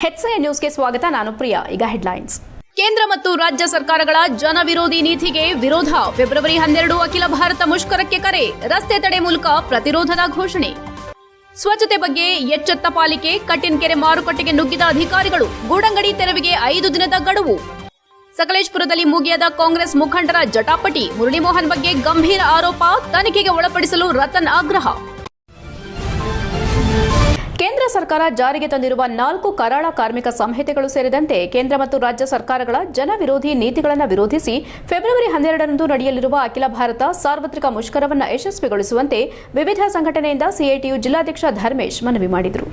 ಹೆಚ್ಐ ನ್ಯೂಸ್ಗೆ ಸ್ವಾಗತ, ನಾನು ಪ್ರಿಯಾ. ಈಗ ಹೆಡ್ಲೈನ್ಸ್ ಕೇಂದ್ರ ಮತ್ತು ರಾಜ್ಯ ಸರ್ಕಾರಗಳ ಜನ ವಿರೋಧಿ ನೀತಿಗೆ ವಿರೋಧ. ಫೆಬ್ರವರಿ ಹನ್ನೆರಡು ಅಖಿಲ ಭಾರತ ಮುಷ್ಕರಕ್ಕೆ ಕರೆ. ರಸ್ತೆ ತಡೆ ಮೂಲಕ ಪ್ರತಿರೋಧದ ಘೋಷಣೆ. ಸ್ವಚ್ಛತೆ ಬಗ್ಗೆ ಎಚ್ಚೆತ್ತ ಪಾಲಿಕೆ, ಕಟ್ಟಿನಕೆರೆ ಮಾರುಕಟ್ಟೆಗೆ ನುಗ್ಗಿದ ಅಧಿಕಾರಿಗಳು. ಗೂಡಂಗಡಿ ತೆರವಿಗೆ ಐದು ದಿನದ ಗಡುವು. ಸಕಲೇಶ್ಪುರದಲ್ಲಿ ಮುಗಿಯದ ಕಾಂಗ್ರೆಸ್ ಮುಖಂಡರ ಜಟಾಪಟಿ, ಮುರಳೀಮೋಹನ್ ಬಗ್ಗೆ ಗಂಭೀರ ಆರೋಪ ತನಿಖೆಗೆ ಒಳಪಡಿಸಲು ರತನ್ ಆಗ್ರಹ. ಕೇಂದ್ರ ಸರ್ಕಾರ ಜಾರಿಗೆ ತಂದಿರುವ ನಾಲ್ಕು ಕರಾಳ ಕಾರ್ಮಿಕ ಸಂಹಿತೆಗಳು ಸೇರಿದಂತೆ ಕೇಂದ್ರ ಮತ್ತು ರಾಜ್ಯ ಸರ್ಕಾರಗಳ ಜನವಿರೋಧಿ ನೀತಿಗಳನ್ನು ವಿರೋಧಿಸಿ ಫೆಬ್ರವರಿ ಹನ್ನೆರಡರಂದು ನಡೆಯಲಿರುವ ಅಖಿಲ ಭಾರತ ಸಾರ್ವತ್ರಿಕ ಮುಷ್ಕರವನ್ನು ಯಶಸ್ವಿಗೊಳಿಸುವಂತೆ ವಿವಿಧ ಸಂಘಟನೆಯಿಂದ ಸಿಐಟಿಯು ಜಿಲ್ಲಾಧ್ಯಕ್ಷ ಧರ್ಮೇಶ್ ಮನವಿ ಮಾಡಿದರು.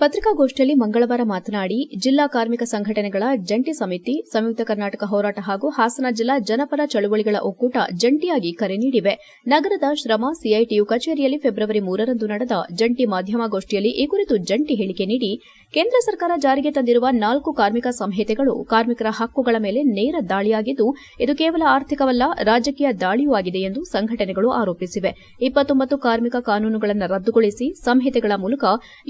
ಪತ್ರಿಕಾಗೋಷ್ಠಿಯಲ್ಲಿ ಮಂಗಳವಾರ ಮಾತನಾಡಿ, ಜಿಲ್ಲಾ ಕಾರ್ಮಿಕ ಸಂಘಟನೆಗಳ ಜಂಟಿ ಸಮಿತಿ, ಸಂಯುಕ್ತ ಕರ್ನಾಟಕ ಹೋರಾಟ ಹಾಗೂ ಹಾಸನ ಜಿಲ್ಲಾ ಜನಪರ ಚಳುವಳಿಗಳ ಒಕ್ಕೂಟ ಜಂಟಿಯಾಗಿ ಕರೆ ನೀಡಿವೆ. ನಗರದ ಶ್ರಮ ಸಿಐಟಿಯು ಕಚೇರಿಯಲ್ಲಿ ಫೆಬ್ರವರಿ ಮೂರರಂದು ನಡೆದ ಜಂಟಿ ಮಾಧ್ಯಮಗೋಷ್ಠಿಯಲ್ಲಿ ಈ ಕುರಿತು ಜಂಟಿ ಹೇಳಿಕೆ ನೀಡಿ ಕೇಂದ್ರ ಸರ್ಕಾರ ಜಾರಿಗೆ ತಂದಿರುವ ನಾಲ್ಕು ಕಾರ್ಮಿಕ ಸಂಹಿತೆಗಳು ಕಾರ್ಮಿಕರ ಹಕ್ಕುಗಳ ಮೇಲೆ ನೇರ ದಾಳಿಯಾಗಿದ್ದು, ಇದು ಕೇವಲ ಆರ್ಥಿಕವಲ್ಲ, ರಾಜಕೀಯ ದಾಳಿಯೂ ಆಗಿದೆ ಎಂದು ಸಂಘಟನೆಗಳು ಆರೋಪಿಸಿವೆ. ಇಪ್ಪತ್ತೊಂಬತ್ತು ಕಾರ್ಮಿಕ ಕಾನೂನುಗಳನ್ನು ರದ್ದುಗೊಳಿಸಿ ಸಂಹಿತೆಗಳ ಮೂಲಕ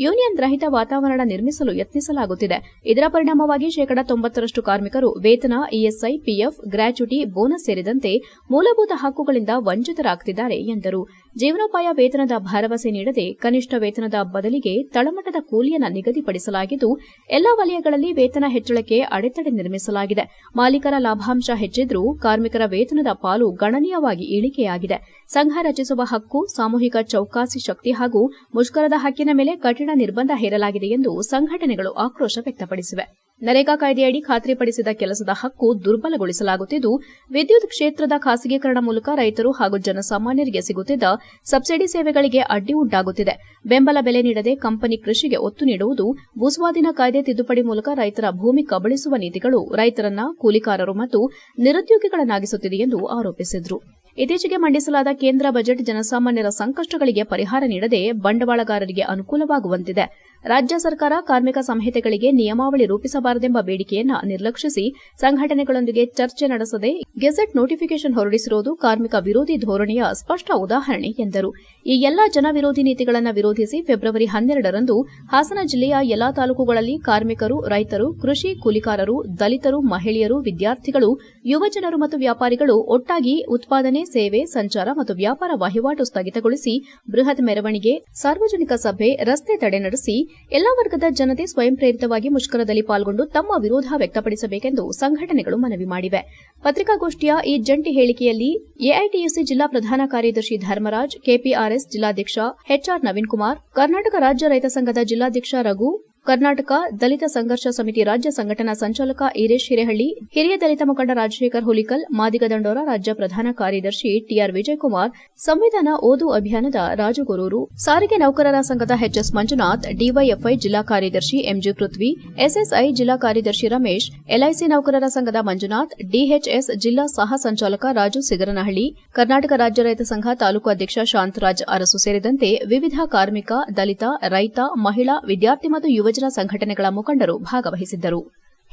ಯೂನಿಯನ್ ರಹಿತ ವಾತಾವರಣ ನಿರ್ಮಿಸಲು ಯತ್ನಿಸಲಾಗುತ್ತಿದೆ. ಇದರ ಪರಿಣಾಮವಾಗಿ ಶೇಕಡಾ ತೊಂಬತ್ತರಷ್ಟು ಕಾರ್ಮಿಕರು ವೇತನ ಇಎಸ್ಐ ಪಿಎಫ್ ಗ್ರಾಚ್ಯುಟಿ, ಬೋನಸ್ ಸೇರಿದಂತೆ ಮೂಲಭೂತ ಹಕ್ಕುಗಳಿಂದ ವಂಚಿತರಾಗುತ್ತಿದ್ದಾರೆ ಎಂದರು. ಜೀವನೋಪಾಯ ವೇತನದ ಭರವಸೆ ನೀಡದೆ ಕನಿಷ್ಠ ವೇತನದ ಬದಲಿಗೆ ತಳಮಟ್ಟದ ಕೂಲಿಯನ್ನು ನಿಗದಿಪಡಿಸಲಾಗಿದ್ದು, ಎಲ್ಲಾ ವಲಯಗಳಲ್ಲಿ ವೇತನ ಹೆಚ್ಚಳಕ್ಕೆ ಅಡೆತಡೆ ನಿರ್ಮಿಸಲಾಗಿದೆ. ಮಾಲೀಕರ ಲಾಭಾಂಶ ಹೆಚ್ಚಿದ್ರೂ ಕಾರ್ಮಿಕರ ವೇತನದ ಪಾಲು ಗಣನೀಯವಾಗಿ ಇಳಿಕೆಯಾಗಿದೆ. ಸಂಘ ರಚಿಸುವ ಹಕ್ಕು, ಸಾಮೂಹಿಕ ಚೌಕಾಸಿ ಶಕ್ತಿ ಹಾಗೂ ಮುಷ್ಕರದ ಹಕ್ಕಿನ ಮೇಲೆ ಕಠಿಣ ನಿರ್ಬಂಧ ಹೇರಲಾಗಿದೆ ಎಂದು ಸಂಘಟನೆಗಳು ಆಕ್ರೋಶ ವ್ಯಕ್ತಪಡಿಸಿವೆ. ನರೇಗಾ ಕಾಯ್ದೆಯಡಿ ಖಾತ್ರಿಪಡಿಸಿದ ಕೆಲಸದ ಹಕ್ಕು ದುರ್ಬಲಗೊಳಿಸಲಾಗುತ್ತಿದ್ದು, ವಿದ್ಯುತ್ ಕ್ಷೇತ್ರದ ಖಾಸಗೀಕರಣ ಮೂಲಕ ರೈತರು ಹಾಗೂ ಜನಸಾಮಾನ್ಯರಿಗೆ ಸಿಗುತ್ತಿದ್ದ ಸಬ್ಸಿಡಿ ಸೇವೆಗಳಿಗೆ ಅಡ್ಡಿ ಉಂಟಾಗುತ್ತಿದೆ. ಬೆಂಬಲ ಬೆಲೆ ನೀಡದೆ ಕಂಪನಿ ಕೃಷಿಗೆ ಒತ್ತು ನೀಡುವುದು ಭೂಸ್ವಾಧೀನ ಕಾಯ್ದೆ ತಿದ್ದುಪಡಿ ಮೂಲಕ ರೈತರ ಭೂಮಿ ಕಬಳಿಸುವ ನೀತಿಗಳು ರೈತರನ್ನ ಕೂಲಿಕಾರರು ಮತ್ತು ನಿರುದ್ಯೋಗಿಗಳನ್ನಾಗಿಸುತ್ತಿದೆ ಎಂದು ಆರೋಪಿಸಿದರು. ಇತ್ತೀಚೆಗೆ ಮಂಡಿಸಲಾದ ಕೇಂದ್ರ ಬಜೆಟ್ ಜನಸಾಮಾನ್ಯರ ಸಂಕಷ್ಟಗಳಿಗೆ ಪರಿಹಾರ ನೀಡದೆ ಬಂಡವಾಳಗಾರರಿಗೆ ಅನುಕೂಲವಾಗುವಂತಿದೆ. ರಾಜ್ಯ ಸರ್ಕಾರ ಕಾರ್ಮಿಕ ಸಂಹಿತೆಗಳಿಗೆ ನಿಯಮಾವಳಿ ರೂಪಿಸಬಾರದೆಂಬ ಬೇಡಿಕೆಯನ್ನ ನಿರ್ಲಕ್ಷಿಸಿ ಸಂಘಟನೆಗಳೊಂದಿಗೆ ಚರ್ಚೆ ನಡೆಸದೆ ಗೆಜೆಟ್ ನೋಟಿಫಿಕೇಷನ್ ಹೊರಡಿಸಿರುವುದು ಕಾರ್ಮಿಕ ವಿರೋಧಿ ಧೋರಣೆಯ ಸ್ಪಷ್ಟ ಉದಾಹರಣೆ ಎಂದರು. ಈ ಎಲ್ಲಾ ಜನವಿರೋಧಿ ನೀತಿಗಳನ್ನು ವಿರೋಧಿಸಿ ಫೆಬ್ರವರಿ ಹನ್ನೆರಡರಂದು ಹಾಸನ ಜಿಲ್ಲೆಯ ಎಲ್ಲಾ ತಾಲೂಕುಗಳಲ್ಲಿ ಕಾರ್ಮಿಕರು, ರೈತರು, ಕೃಷಿ ಕೂಲಿಕಾರರು, ದಲಿತರು, ಮಹಿಳೆಯರು, ವಿದ್ಯಾರ್ಥಿಗಳು ಯುವಜನರು ಮತ್ತು ವ್ಯಾಪಾರಿಗಳು ಒಟ್ಟಾಗಿ ಉತ್ಪಾದನೆ, ಸೇವೆ, ಸಂಚಾರ ಮತ್ತು ವ್ಯಾಪಾರ ವಹಿವಾಟು ಸ್ಥಗಿತಗೊಳಿಸಿ ಬೃಹತ್ ಮೆರವಣಿಗೆ, ಸಾರ್ವಜನಿಕ ಸಭೆ, ರಸ್ತೆ ತಡೆ ನಡೆಸಿ ಎಲ್ಲಾ ವರ್ಗದ ಜನತೆ ಸ್ವಯಂ ಪ್ರೇರಿತವಾಗಿ ಮುಷ್ಕರದಲ್ಲಿ ಪಾಲ್ಗೊಂಡು ತಮ್ಮ ವಿರೋಧ ವ್ಯಕ್ತಪಡಿಸಬೇಕೆಂದು ಸಂಘಟನೆಗಳು ಮನವಿ ಮಾಡಿವೆ. ಪತ್ರಿಕಾಗೋಷ್ಠಿಯ ಈ ಜಂಟಿ ಹೇಳಿಕೆಯಲ್ಲಿ ಎಐಟಿಯುಸಿ ಜಿಲ್ಲಾ ಪ್ರಧಾನ ಕಾರ್ಯದರ್ಶಿ ಧರ್ಮರಾಜ್, ಕೆಪಿಆರ್ಎಸ್ ಜಿಲ್ಲಾಧ್ಯಕ್ಷ ಎಚ್ಆರ್ ನವೀನ್ ಕುಮಾರ್ ಕರ್ನಾಟಕ ರಾಜ್ಯ ರೈತ ಸಂಘದ ಜಿಲ್ಲಾಧ್ಯಕ್ಷ ರಘು ಕರ್ನಾಟಕ ದಲಿತ ಸಂಘರ್ಷ ಸಮಿತಿ ರಾಜ್ಯ ಸಂಘಟನಾ ಸಂಚಾಲಕ ಈರೇಶ್ ಹಿರೇಹಳ್ಳಿ, ಹಿರಿಯ ದಲಿತ ಮುಖಂಡ ರಾಜಶೇಖರ್ ಹುಲಿಕಲ್, ಮಾದಿಗ ದಂಡೋರ ರಾಜ್ಯ ಪ್ರಧಾನ ಕಾರ್ಯದರ್ಶಿ ಟಿಆರ್ ವಿಜಯಕುಮಾರ್, ಸಂವಿಧಾನ ಓದು ಅಭಿಯಾನದ ರಾಜುಗೊರೂರು, ಸಾರಿಗೆ ನೌಕರರ ಸಂಘದ ಎಚ್ಎಸ್ ಮಂಜುನಾಥ್, ಡಿವೈಎಫ್ಐ ಜಿಲ್ಲಾ ಕಾರ್ಯದರ್ಶಿ ಎಂಜಿ ಪೃಥ್ವಿ, ಎಸ್ಎಸ್ಐ ಜಿಲ್ಲಾ ಕಾರ್ಯದರ್ಶಿ ರಮೇಶ್, ಎಲ್ಐಸಿ ನೌಕರರ ಸಂಘದ ಮಂಜುನಾಥ್, ಡಿಎಚ್ಎಸ್ ಜಿಲ್ಲಾ ಸಹ ಸಂಚಾಲಕ ರಾಜು ಸಿಗರನಹಳ್ಳಿ, ಕರ್ನಾಟಕ ರಾಜ್ಯ ರೈತ ಸಂಘ ತಾಲೂಕು ಅಧ್ಯಕ್ಷ ಶಾಂತರಾಜ್ ಅರಸು ಸೇರಿದಂತೆ ವಿವಿಧ ಕಾರ್ಮಿಕ, ದಲಿತ, ರೈತ, ಮಹಿಳಾ, ವಿದ್ಯಾರ್ಥಿ ಮತ್ತು ಯುವಜನ ಸಂಘಟನೆಗಳ ಮುಖಂಡರು ಭಾಗವಹಿಸಿದ್ದರು.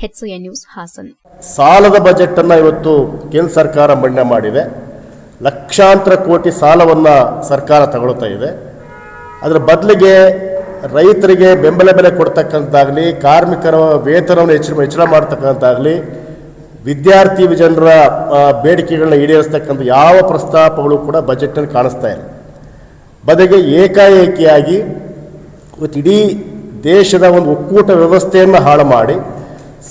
HCA news Hassan. ಸಾಲದ ಬಜೆಟ್ ಅನ್ನ ಇವತ್ತು ಕೇಂದ್ರ ಸರ್ಕಾರ ಮಂಡನೆ ಮಾಡಿದೆ. ಲಕ್ಷಾಂತರ ಕೋಟಿ ಸಾಲವನ್ನು ಸರ್ಕಾರ ತಗೊಳ್ತಾ ಇದೆ. ಅದರ ಬದಲಿಗೆ ರೈತರಿಗೆ ಬೆಂಬಲ ಬೆಲೆ ಕೊಡ್ತಕ್ಕಂಥದ್ದಾಗಲಿ ಕಾರ್ಮಿಕರ ವೇತನವನ್ನು ಹೆಚ್ಚಳ ಹೆಚ್ಚಳ ಮಾಡ್ತಕ್ಕಂಥದ್ದಾಗಲಿ ವಿದ್ಯಾರ್ಥಿ ಜನರ ಬೇಡಿಕೆಗಳನ್ನ ಈಡೇರಿಸ್ತಕ್ಕಂಥ ಯಾವ ಪ್ರಸ್ತಾಪಗಳು ಕೂಡ ಬಜೆಟ್ನಲ್ಲಿ ಕಾಣಿಸ್ತಾ ಇಲ್ಲ. ಬದಲಿಗೆ ಏಕಾಏಕಿಯಾಗಿ ಇವತ್ತು ಇಡೀ ದೇಶದ ಒಂದು ಒಕ್ಕೂಟ ವ್ಯವಸ್ಥೆಯನ್ನು ಹಾಳು ಮಾಡಿ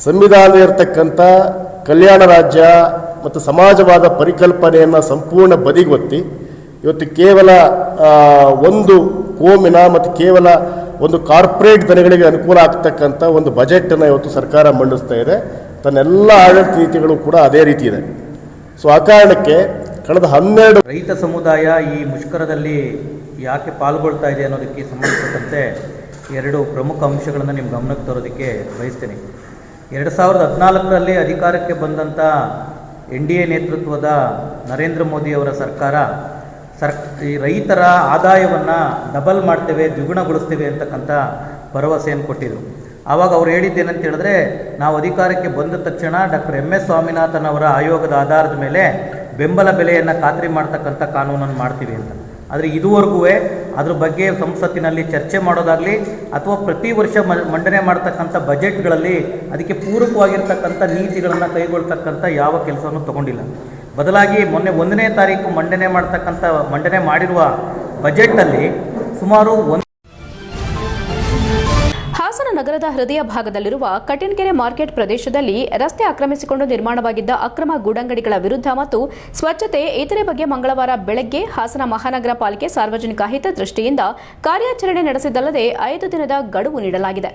ಸಂವಿಧಾನ ಇರತಕ್ಕಂಥ ಕಲ್ಯಾಣ ರಾಜ್ಯ ಮತ್ತು ಸಮಾಜವಾದ ಪರಿಕಲ್ಪನೆಯನ್ನು ಸಂಪೂರ್ಣ ಬದಿಗೊತ್ತಿ ಇವತ್ತು ಕೇವಲ ಒಂದು ಕೋಮಿನ ಮತ್ತು ಕೇವಲ ಒಂದು ಕಾರ್ಪೊರೇಟ್ ದನಗಳಿಗೆ ಅನುಕೂಲ ಆಗ್ತಕ್ಕಂಥ ಒಂದು ಬಜೆಟನ್ನು ಇವತ್ತು ಸರ್ಕಾರ ಮಂಡಿಸ್ತಾ ಇದೆ. ತನ್ನೆಲ್ಲ ಆಡಳಿತ ನೀತಿಗಳು ಕೂಡ ಅದೇ ರೀತಿ ಇದೆ. ಸೊ ಆ ಕಾರಣಕ್ಕೆ ಕಳೆದ ಹನ್ನೆರಡು ರೈತ ಸಮುದಾಯ ಈ ಮುಷ್ಕರದಲ್ಲಿ ಯಾಕೆ ಪಾಲ್ಗೊಳ್ತಾ ಇದೆ ಅನ್ನೋದಕ್ಕೆ ಸಂಬಂಧಪಟ್ಟಂತೆ ಎರಡು ಪ್ರಮುಖ ಅಂಶಗಳನ್ನು ನಿಮ್ಮ ಗಮನಕ್ಕೆ ತರೋದಕ್ಕೆ ಬಯಸ್ತೇನೆ. ಎರಡು ಸಾವಿರದ ಹದಿನಾಲ್ಕರಲ್ಲಿ ಅಧಿಕಾರಕ್ಕೆ ಬಂದಂಥ ಎನ್ ಡಿ ಎ ನೇತೃತ್ವದ ನರೇಂದ್ರ ಮೋದಿಯವರ ಸರ್ಕಾರ ಸರ್, ಈ ರೈತರ ಆದಾಯವನ್ನು ಡಬಲ್ ಮಾಡ್ತೇವೆ, ದ್ವಿಗುಣಗೊಳಿಸ್ತೇವೆ ಅಂತಕ್ಕಂಥ ಭರವಸೆಯನ್ನು ಕೊಟ್ಟಿದ್ರು. ಆವಾಗ ಅವ್ರು ಹೇಳಿದ್ದೇನಂತ ಹೇಳಿದ್ರೆ, ನಾವು ಅಧಿಕಾರಕ್ಕೆ ಬಂದ ತಕ್ಷಣ ಡಾಕ್ಟರ್ ಎಂ ಎಸ್ ಸ್ವಾಮಿನಾಥನ್ ಅವರ ಆಯೋಗದ ಆಧಾರದ ಮೇಲೆ ಬೆಂಬಲ ಬೆಲೆಯನ್ನು ಖಾತ್ರಿ ಮಾಡ್ತಕ್ಕಂಥ ಕಾನೂನನ್ನು ಮಾಡ್ತೀವಿ ಅಂತ. ಆದರೆ ಇದುವರೆಗೂ ಅದ್ರ ಬಗ್ಗೆ ಸಂಸತ್ತಿನಲ್ಲಿ ಚರ್ಚೆ ಮಾಡೋದಾಗಲಿ ಅಥವಾ ಪ್ರತಿ ವರ್ಷ ಮಂಡನೆ ಮಾಡ್ತಕ್ಕಂಥ ಬಜೆಟ್ಗಳಲ್ಲಿ ಅದಕ್ಕೆ ಪೂರಕವಾಗಿರ್ತಕ್ಕಂಥ ನೀತಿಗಳನ್ನು ಕೈಗೊಳ್ತಕ್ಕಂಥ ಯಾವ ಕೆಲಸವನ್ನು ತಗೊಂಡಿಲ್ಲ. ಬದಲಾಗಿ ಮೊನ್ನೆ ಒಂದನೇ ತಾರೀಕು ಮಂಡನೆ ಮಾಡ್ತಕ್ಕಂಥ, ಮಂಡನೆ ಮಾಡಿರುವ ಬಜೆಟ್ನಲ್ಲಿ ಸುಮಾರು ಒಂದು ನಗರದ ಹೃದಯ ಭಾಗದಲ್ಲಿರುವ ಕಟಿನ್ಕೆರೆ ಮಾರ್ಕೆಟ್ ಪ್ರದೇಶದಲ್ಲಿ ರಸ್ತೆ ಆಕ್ರಮಿಸಿಕೊಂಡು ನಿರ್ಮಾಣವಾಗಿದ್ದ ಅಕ್ರಮ ಗೂಡಂಗಡಿಗಳ ವಿರುದ್ಧ ಮತ್ತು ಸ್ವಚ್ಛತೆ, ಇತರೆ ಬಗ್ಗೆ ಮಂಗಳವಾರ ಬೆಳಗ್ಗೆ ಹಾಸನ ಮಹಾನಗರ ಪಾಲಿಕೆ ಸಾರ್ವಜನಿಕ ಹಿತದೃಷ್ಟಿಯಿಂದ ಕಾರ್ಯಾಚರಣೆ ನಡೆಸಿದ್ದಲ್ಲದೆ ಐದು ದಿನದ ಗಡುವು ನೀಡಲಾಗಿದೆ.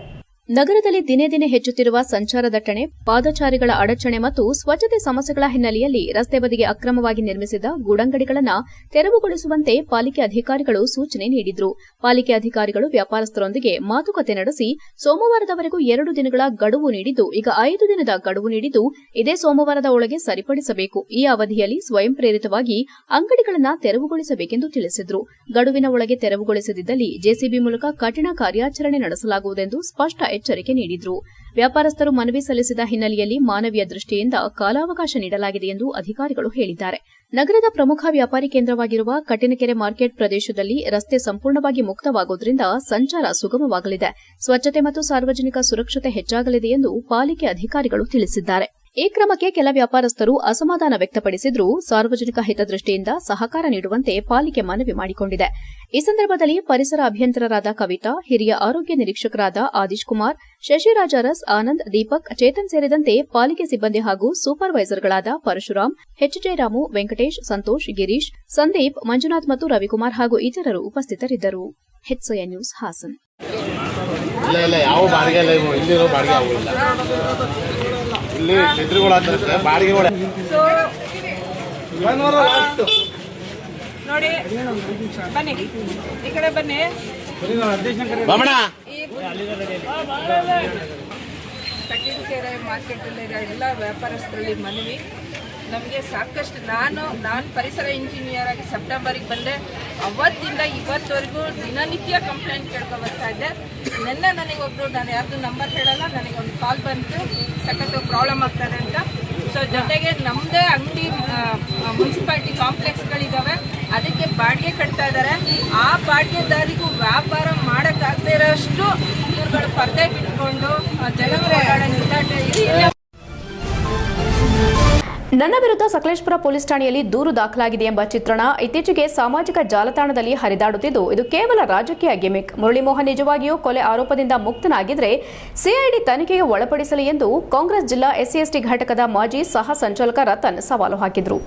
ನಗರದಲ್ಲಿ ದಿನೇ ದಿನೇ ಹೆಚ್ಚುತ್ತಿರುವ ಸಂಚಾರ ದಟ್ಟಣೆ, ಪಾದಚಾರಿಗಳ ಅಡಚಣೆ ಮತ್ತು ಸ್ವಚ್ಛತೆ ಸಮಸ್ಯೆಗಳ ಹಿನ್ನೆಲೆಯಲ್ಲಿ ರಸ್ತೆ ಬದಿಗೆ ಅಕ್ರಮವಾಗಿ ನಿರ್ಮಿಸಿದ ಗೂಡಂಗಡಿಗಳನ್ನು ತೆರವುಗೊಳಿಸುವಂತೆ ಪಾಲಿಕೆ ಅಧಿಕಾರಿಗಳು ಸೂಚನೆ ನೀಡಿದ್ರು. ಪಾಲಿಕೆ ಅಧಿಕಾರಿಗಳು ವ್ಯಾಪಾರಸ್ಥರೊಂದಿಗೆ ಮಾತುಕತೆ ನಡೆಸಿ ಸೋಮವಾರದವರೆಗೂ ಎರಡು ದಿನಗಳ ಗಡುವು ನೀಡಿದ್ದು, ಈಗ ಐದು ದಿನದ ಗಡುವು ನೀಡಿದ್ದು ಇದೇ ಸೋಮವಾರದ ಒಳಗೆ ಸರಿಪಡಿಸಬೇಕು. ಈ ಅವಧಿಯಲ್ಲಿ ಸ್ವಯಂ ಪ್ರೇರಿತವಾಗಿ ಅಂಗಡಿಗಳನ್ನು ತೆರವುಗೊಳಿಸಬೇಕೆಂದು ತಿಳಿಸಿದ್ರು. ಗಡುವಿನ ಒಳಗೆ ತೆರವುಗೊಳಿಸದಿದ್ದಲ್ಲಿ ಜೆಸಿಬಿ ಮೂಲಕ ಕಠಿಣ ಕಾರ್ಯಾಚರಣೆ ನಡೆಸಲಾಗುವುದೆಂದು ಸ್ಪಷ್ಟ ಎಚ್ಚರಿಕೆ ನೀಡಿದ್ರು. ವ್ಯಾಪಾರಸ್ಥರು ಮನವಿ ಸಲ್ಲಿಸಿದ ಹಿನ್ನೆಲೆಯಲ್ಲಿ ಮಾನವೀಯ ದೃಷ್ಟಿಯಿಂದ ಕಾಲಾವಕಾಶ ನೀಡಲಾಗಿದೆ ಎಂದು ಅಧಿಕಾರಿಗಳು ಹೇಳಿದ್ದಾರೆ. ನಗರದ ಪ್ರಮುಖ ವ್ಯಾಪಾರಿ ಕೇಂದ್ರವಾಗಿರುವ ಕಟ್ಟಿನಕೆರೆ ಮಾರ್ಕೆಟ್ ಪ್ರದೇಶದಲ್ಲಿ ರಸ್ತೆ ಸಂಪೂರ್ಣವಾಗಿ ಮುಕ್ತವಾಗುವುದರಿಂದ ಸಂಚಾರ ಸುಗಮವಾಗಲಿದೆ. ಸ್ವಚ್ಛತೆ ಮತ್ತು ಸಾರ್ವಜನಿಕ ಸುರಕ್ಷತೆ ಹೆಚ್ಚಾಗಲಿದೆ ಎಂದು ಪಾಲಿಕೆ ಅಧಿಕಾರಿಗಳು ತಿಳಿಸಿದ್ದಾರೆ. ಈ ಕ್ರಮಕ್ಕೆ ಕೆಲ ವ್ಯಾಪಾರಸ್ಥರು ಅಸಮಾಧಾನ ವ್ಯಕ್ತಪಡಿಸಿದ್ರೂ ಸಾರ್ವಜನಿಕ ಹಿತದೃಷ್ಟಿಯಿಂದ ಸಹಕಾರ ನೀಡುವಂತೆ ಪಾಲಿಕೆ ಮನವಿ ಮಾಡಿಕೊಂಡಿದೆ. ಈ ಸಂದರ್ಭದಲ್ಲಿ ಪರಿಸರ ಅಭಿಯಂತರರಾದ ಕವಿತಾ, ಹಿರಿಯ ಆರೋಗ್ಯ ನಿರೀಕ್ಷಕರಾದ ಆದೀಶ್ ಕುಮಾರ್, ಶಶಿರಾಜ ಅರಸ್ ಆನಂದ್, ದೀಪಕ್, ಚೇತನ್ ಸೇರಿದಂತೆ ಪಾಲಿಕೆ ಸಿಬ್ಬಂದಿ ಹಾಗೂ ಸೂಪರ್ವೈಸರ್ಗಳಾದ ಪರಶುರಾಮ್ ಎಚ್ಜೆ ರಾಮು, ವೆಂಕಟೇಶ್, ಸಂತೋಷ್, ಗಿರೀಶ್, ಸಂದೀಪ್, ಮಂಜುನಾಥ್ ಮತ್ತು ರವಿಕುಮಾರ್ ಹಾಗೂ ಇತರರು ಉಪಸ್ಥಿತರಿದ್ದರು. ನ್ಯೂಸ್ ಹಾಸನ್. ಇಲ್ಲ ಬಾಡಿಗೆಗಳು ನೋಡಿ ಬನ್ನಿ ಈ ಕಡೆ ಬನ್ನಿ. ಬಮಣ ಮಾರ್ಕೆಟಲ್ಲಿ ಎಲ್ಲ ವ್ಯಾಪಾರಸ್ಥರಲ್ಲಿ ಮನವಿ. ನಮಗೆ ಸಾಕಷ್ಟು ನಾನು ನಾನು ಪರಿಸರ ಇಂಜಿನಿಯರ್ ಆಗಿ ಸೆಪ್ಟೆಂಬರಿಗೆ ಬಂದೆ. ಅವತ್ತಿಂದ ಇವತ್ತವರೆಗೂ ದಿನನಿತ್ಯ ಕಂಪ್ಲೇಂಟ್ ಕೇಳ್ಕೊ ಬರ್ತಾ ಇದ್ದೆ. ನಿನ್ನೆ ನನಗೊಬ್ರು ನಾನು ಯಾರ್ದು ನಂಬರ್ ಹೇಳಲ್ಲ ನನಗೊಂದು ಕಾಲ್ ಬಂತು. ಸಖತ್ತು ಪ್ರಾಬ್ಲಮ್ ಆಗ್ತದೆ ಅಂತ. ಸೊ ಜೊತೆಗೆ ನಮ್ಮದೇ ಅಂಗಡಿ ಮುನ್ಸಿಪಾಲ್ಟಿ ಕಾಂಪ್ಲೆಕ್ಸ್ಗಳಿದ್ದಾವೆ ಅದಕ್ಕೆ ಬಾಡಿಗೆ ಕಟ್ತಾ ಇದ್ದಾರೆ ಆ ಬಾಡಿಗೆದಾರಿಗೂ ವ್ಯಾಪಾರ ಮಾಡೋಕ್ಕಾಗದೇ ಇರೋಷ್ಟು ಇವ್ರುಗಳು ಪರದೆ ಬಿಟ್ಕೊಂಡು ಜನಗಳ ನನ್ನ ವಿರುದ್ಧ ಸಕಲೇಶ್ಪುರ ಪೊಲೀಸ್ ಠಾಣೆಯಲ್ಲಿ ದೂರು ದಾಖಲಾಗಿದೆ ಎಂಬ ಚಿತ್ರಣ ಇತ್ತೀಚೆಗೆ ಸಾಮಾಜಿಕ ಜಾಲತಾಣದಲ್ಲಿ ಹರಿದಾಡುತ್ತಿದ್ದು, ಇದು ಕೇವಲ ರಾಜಕೀಯ ಗಿಮಿಕ್. ಮುರಳಿಮೋಹನ್ ನಿಜವಾಗಿಯೂ ಕೊಲೆ ಆರೋಪದಿಂದ ಮುಕ್ತನಾಗಿದ್ರೆ ಸಿಐಡಿ ತನಿಖೆಗೆ ಒಳಪಡಿಸಲಿ ಎಂದು ಕಾಂಗ್ರೆಸ್ ಜಿಲ್ಲಾ ಎಸ್ಸಿಎಸ್ಟಿ ಘಟಕದ ಮಾಜಿ ಸಹ ಸಂಚಾಲಕ ರತನ್ ಸವಾಲು ಹಾಕಿದ್ರು.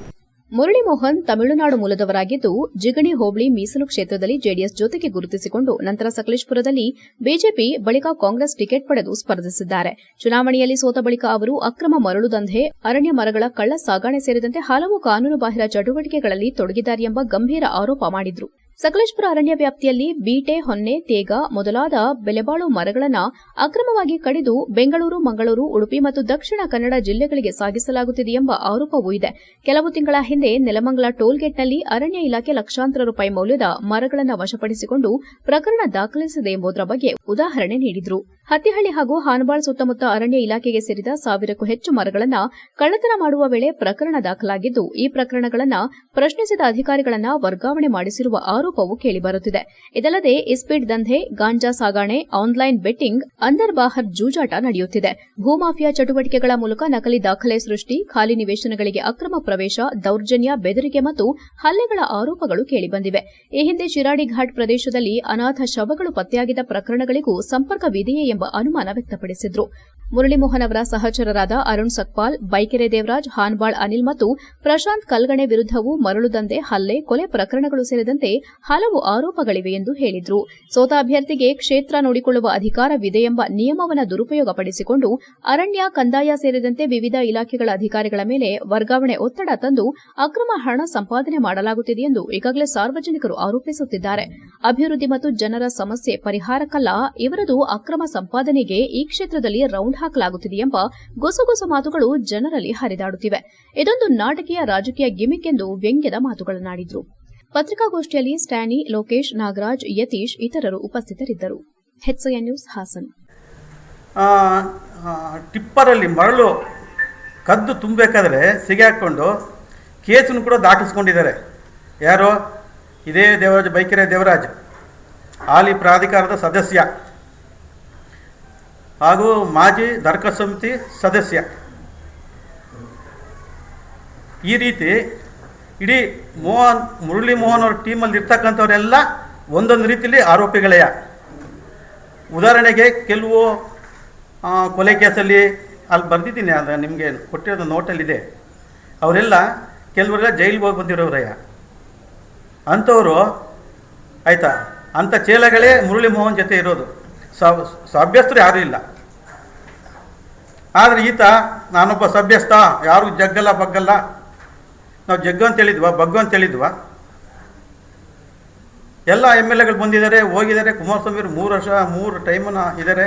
ಮುರಳೀಮೋಹನ್ ತಮಿಳುನಾಡು ಮೂಲದವರಾಗಿದ್ದು, ಜಿಗಣಿ ಹೋಬಳಿ ಮೀಸಲು ಕ್ಷೇತ್ರದಲ್ಲಿ ಜೆಡಿಎಸ್ ಜೊತೆಗೆ ಗುರುತಿಸಿಕೊಂಡು ನಂತರ ಸಕಲೇಶ್ಪುರದಲ್ಲಿ ಬಿಜೆಪಿ ಬಳಿಕ ಕಾಂಗ್ರೆಸ್ ಟಿಕೆಟ್ ಪಡೆದು ಸ್ಪರ್ಧಿಸಿದ್ದಾರೆ. ಚುನಾವಣೆಯಲ್ಲಿ ಸೋತ ಬಳಿಕ ಅವರು ಅಕ್ರಮ ಮರಳು ದಂಧೆ, ಅರಣ್ಯ ಮರಗಳ ಕಳ್ಳ ಸಾಗಾಣೆ ಸೇರಿದಂತೆ ಹಲವು ಕಾನೂನುಬಾಹಿರ ಚಟುವಟಿಕೆಗಳಲ್ಲಿ ತೊಡಗಿದ್ದಾರೆ ಎಂಬ ಗಂಭೀರ ಆರೋಪ ಮಾಡಿದ್ರು. ಸಕಲೇಶ್ಪುರ ಅರಣ್ಯ ವ್ಯಾಪ್ತಿಯಲ್ಲಿ ಬೀಟೆ, ಹೊನ್ನೆ, ತೇಗ ಮೊದಲಾದ ಬೆಲೆಬಾಳು ಮರಗಳನ್ನು ಅಕ್ರಮವಾಗಿ ಕಡಿದು ಬೆಂಗಳೂರು, ಮಂಗಳೂರು, ಉಡುಪಿ ಮತ್ತು ದಕ್ಷಿಣ ಕನ್ನಡ ಜಿಲ್ಲೆಗಳಿಗೆ ಸಾಗಿಸಲಾಗುತ್ತಿದೆ ಎಂಬ ಆರೋಪವೂ ಇದೆ. ಕೆಲವು ತಿಂಗಳ ಹಿಂದೆ ನೆಲಮಂಗಲ ಟೋಲ್ಗೇಟ್ನಲ್ಲಿ ಅರಣ್ಯ ಇಲಾಖೆ ಲಕ್ಷಾಂತರ ರೂಪಾಯಿ ಮೌಲ್ಯದ ಮರಗಳನ್ನು ವಶಪಡಿಸಿಕೊಂಡು ಪ್ರಕರಣ ದಾಖಲಿಸಿದೆ ಎಂಬುದರ ಬಗ್ಗೆ ಉದಾಹರಣೆ ನೀಡಿದ್ರು. ಹತ್ತಿಹಳ್ಳಿ ಹಾಗೂ ಹಾನಬಾಳ್ ಸುತ್ತಮುತ್ತ ಅರಣ್ಯ ಇಲಾಖೆಗೆ ಸೇರಿದ ಸಾವಿರಕ್ಕೂ ಹೆಚ್ಚು ಮರಗಳನ್ನು ಕಳ್ಳತನ ಮಾಡುವ ವೇಳೆ ಪ್ರಕರಣ ದಾಖಲಾಗಿದ್ದು, ಈ ಪ್ರಕರಣಗಳನ್ನು ಪ್ರಶ್ನಿಸಿದ ಅಧಿಕಾರಿಗಳನ್ನು ವರ್ಗಾವಣೆ ಮಾಡಿಸಿರುವ ಆರೋಪವೂ ಕೇಳಿಬರುತ್ತಿದೆ. ಇದಲ್ಲದೆ, ಇಸ್ಪೀಟ್ ದಂಧೆ, ಗಾಂಜಾ ಸಾಗಾಣೆ, ಆನ್ಲೈನ್ ಬೆಟ್ಟಿಂಗ್, ಅಂದರ್ ಬಾಹರ್ ಜೂಜಾಟ ನಡೆಯುತ್ತಿದೆ. ಭೂಮಾಫಿಯಾ ಚಟುವಟಿಕೆಗಳ ಮೂಲಕ ನಕಲಿ ದಾಖಲೆ ಸೃಷ್ಟಿ, ಖಾಲಿ ನಿವೇಶನಗಳಿಗೆ ಅಕ್ರಮ ಪ್ರವೇಶ, ದೌರ್ಜನ್ಯ, ಬೆದರಿಕೆ ಮತ್ತು ಹಲ್ಲೆಗಳ ಆರೋಪಗಳು ಕೇಳಿಬಂದಿವೆ. ಈ ಹಿಂದೆ ಶಿರಾಡಿ ಘಾಟ್ ಪ್ರದೇಶದಲ್ಲಿ ಅನಾಥ ಶವಗಳು ಪತ್ತೆಯಾಗಿದ್ದ ಪ್ರಕರಣಗಳಿಗೂ ಸಂಪರ್ಕವಿದೆಯೇ ಎಂಬ ಅನುಮಾನ ವ್ಯಕ್ತಪಡಿಸಿದ್ರು. ಮುರಳಿಮೋಹನ್ ಅವರ ಸಹಚರರಾದ ಅರುಣ್ ಸಕ್ಪಾಲ್, ಬೈಕೆರೆ ದೇವರಾಜ್, ಹಾನ್ಬಾಳ್ ಅನಿಲ್ ಮತ್ತು ಪ್ರಶಾಂತ್ ಕಲ್ಗಣೆ ವಿರುದ್ದವೂ ಮರಳು ದಂಧೆ, ಹಲ್ಲೆ, ಕೊಲೆ ಪ್ರಕರಣಗಳು ಸೇರಿದಂತೆ ಹಲವು ಆರೋಪಗಳಿವೆ ಎಂದು ಹೇಳಿದ್ರು. ಸೋತ ಅಭ್ಯರ್ಥಿಗೆ ಕ್ಷೇತ್ರ ನೋಡಿಕೊಳ್ಳುವ ಅಧಿಕಾರವಿದೆ ಎಂಬ ನಿಯಮವನ್ನು ದುರುಪಯೋಗಪಡಿಸಿಕೊಂಡು ಅರಣ್ಯ, ಕಂದಾಯ ಸೇರಿದಂತೆ ವಿವಿಧ ಇಲಾಖೆಗಳ ಅಧಿಕಾರಿಗಳ ಮೇಲೆ ವರ್ಗಾವಣೆ ಒತ್ತಡ ತಂದು ಅಕ್ರಮ ಹಣ ಸಂಪಾದನೆ ಮಾಡಲಾಗುತ್ತಿದೆ ಎಂದು ಈಗಾಗಲೇ ಸಾರ್ವಜನಿಕರು ಆರೋಪಿಸುತ್ತಿದ್ದಾರೆ. ಅಭಿವೃದ್ಧಿ ಮತ್ತು ಜನರ ಸಮಸ್ಯೆ ಪರಿಹಾರಕ್ಕಲ್ಲ ಇವರದು ಅಕ್ರಮ ಸಂಪಾದನೆಗೆ ಈ ಕ್ಷೇತ್ರದಲ್ಲಿ ರೌಂಡ್ ಹಾಕಲಾಗುತ್ತಿದೆ ಎಂಬ ಗುಸುಗುಸು ಮಾತುಗಳು ಜನರಲ್ಲಿ ಹರಿದಾಡುತ್ತಿವೆ. ಇದೊಂದು ನಾಟಕೀಯ ರಾಜಕೀಯ ಗಿಮಿಕ್ ಎಂದು ವ್ಯಂಗ್ಯದ ಮಾತುಗಳನ್ನಾಡಿದ್ರು. ಪತ್ರಿಕಾಗೋಷ್ಠಿಯಲ್ಲಿ ಸ್ಟ್ಯಾನಿ, ಲೋಕೇಶ್, ನಾಗರಾಜ್, ಯತೀಶ್ ಇತರರು ಉಪಸ್ಥಿತರಿದ್ದರು. HIN news, Haasan. ಟಿಪ್ಪರಲ್ಲಿ ಮರಳು ಕದ್ದು ತುಂಬಬೇಕಾದ್ರೆ ಸಿಗೆ ಹಾಕ್ಕೊಂಡು ಕೇಸನ್ನು ಕೂಡ ದಾಟಿಸ್ಕೊಂಡಿದ್ದಾರೆ ಯಾರು? ಇದೇ ದೇವರಾಜ್, ಬೈಕೆರೆ ದೇವರಾಜ್, ಹಾಲಿ ಪ್ರಾಧಿಕಾರದ ಸದಸ್ಯ. ಹಾಗೂ ಮಾಜಿ ದರ್ಕ ಸಮಿತಿ ಸದಸ್ಯ. ಈ ರೀತಿ ಇಡೀ ಮೋಹನ್, ಮುರಳಿ ಮೋಹನ್ ಅವ್ರ ಟೀಮಲ್ಲಿ ಇರ್ತಕ್ಕಂಥವರೆಲ್ಲ ಒಂದೊಂದು ರೀತಿಯಲ್ಲಿ ಆರೋಪಿಗಳೆಯ. ಉದಾಹರಣೆಗೆ ಕೆಲವು ಕೊಲೆ ಕೇಸಲ್ಲಿ ಅಲ್ಲಿ ಬರೆದಿದ್ದೀನಿ ಆದರೆ ನಿಮಗೆ ಕೊಟ್ಟಿರೋದು ನೋಟಲ್ಲಿದೆ. ಅವರೆಲ್ಲ ಕೆಲವರೆಲ್ಲ ಜೈಲಿಗೆ ಹೋಗಿ ಬಂದಿರೋರಯ್ಯ. ಅಂಥವರು, ಆಯಿತಾ? ಅಂಥ ಚೇಲಗಳೇ ಮುರಳಿ ಮೋಹನ್ ಜೊತೆ ಇರೋದು. ಸಭ್ಯಸ್ಥರು ಯಾರೂ ಇಲ್ಲ. ಆದರೆ ಈತ ನಾನೊಬ್ಬ ಸಭ್ಯಸ್ಥ ಯಾರು ಜಗ್ಗಲ್ಲ, ಬಗ್ಗಲ್ಲ. ನಾವು ಜಗ್ಗು ಅಂತ ಹೇಳಿದ್ವಾ, ಬಗ್ಗು ಅಂತ ಹೇಳಿದ್ವಾ? ಎಲ್ಲ ಎಂ ಎಲ್ ಎಗಳು ಬಂದಿದ್ದಾರೆ, ಹೋಗಿದ್ದಾರೆ ಕುಮಾರಸ್ವಾಮಿ ಅವರು ಮೂರು ವರ್ಷ, ಮೂರು ಟೈಮನ್ನ ಇದ್ದಾರೆ,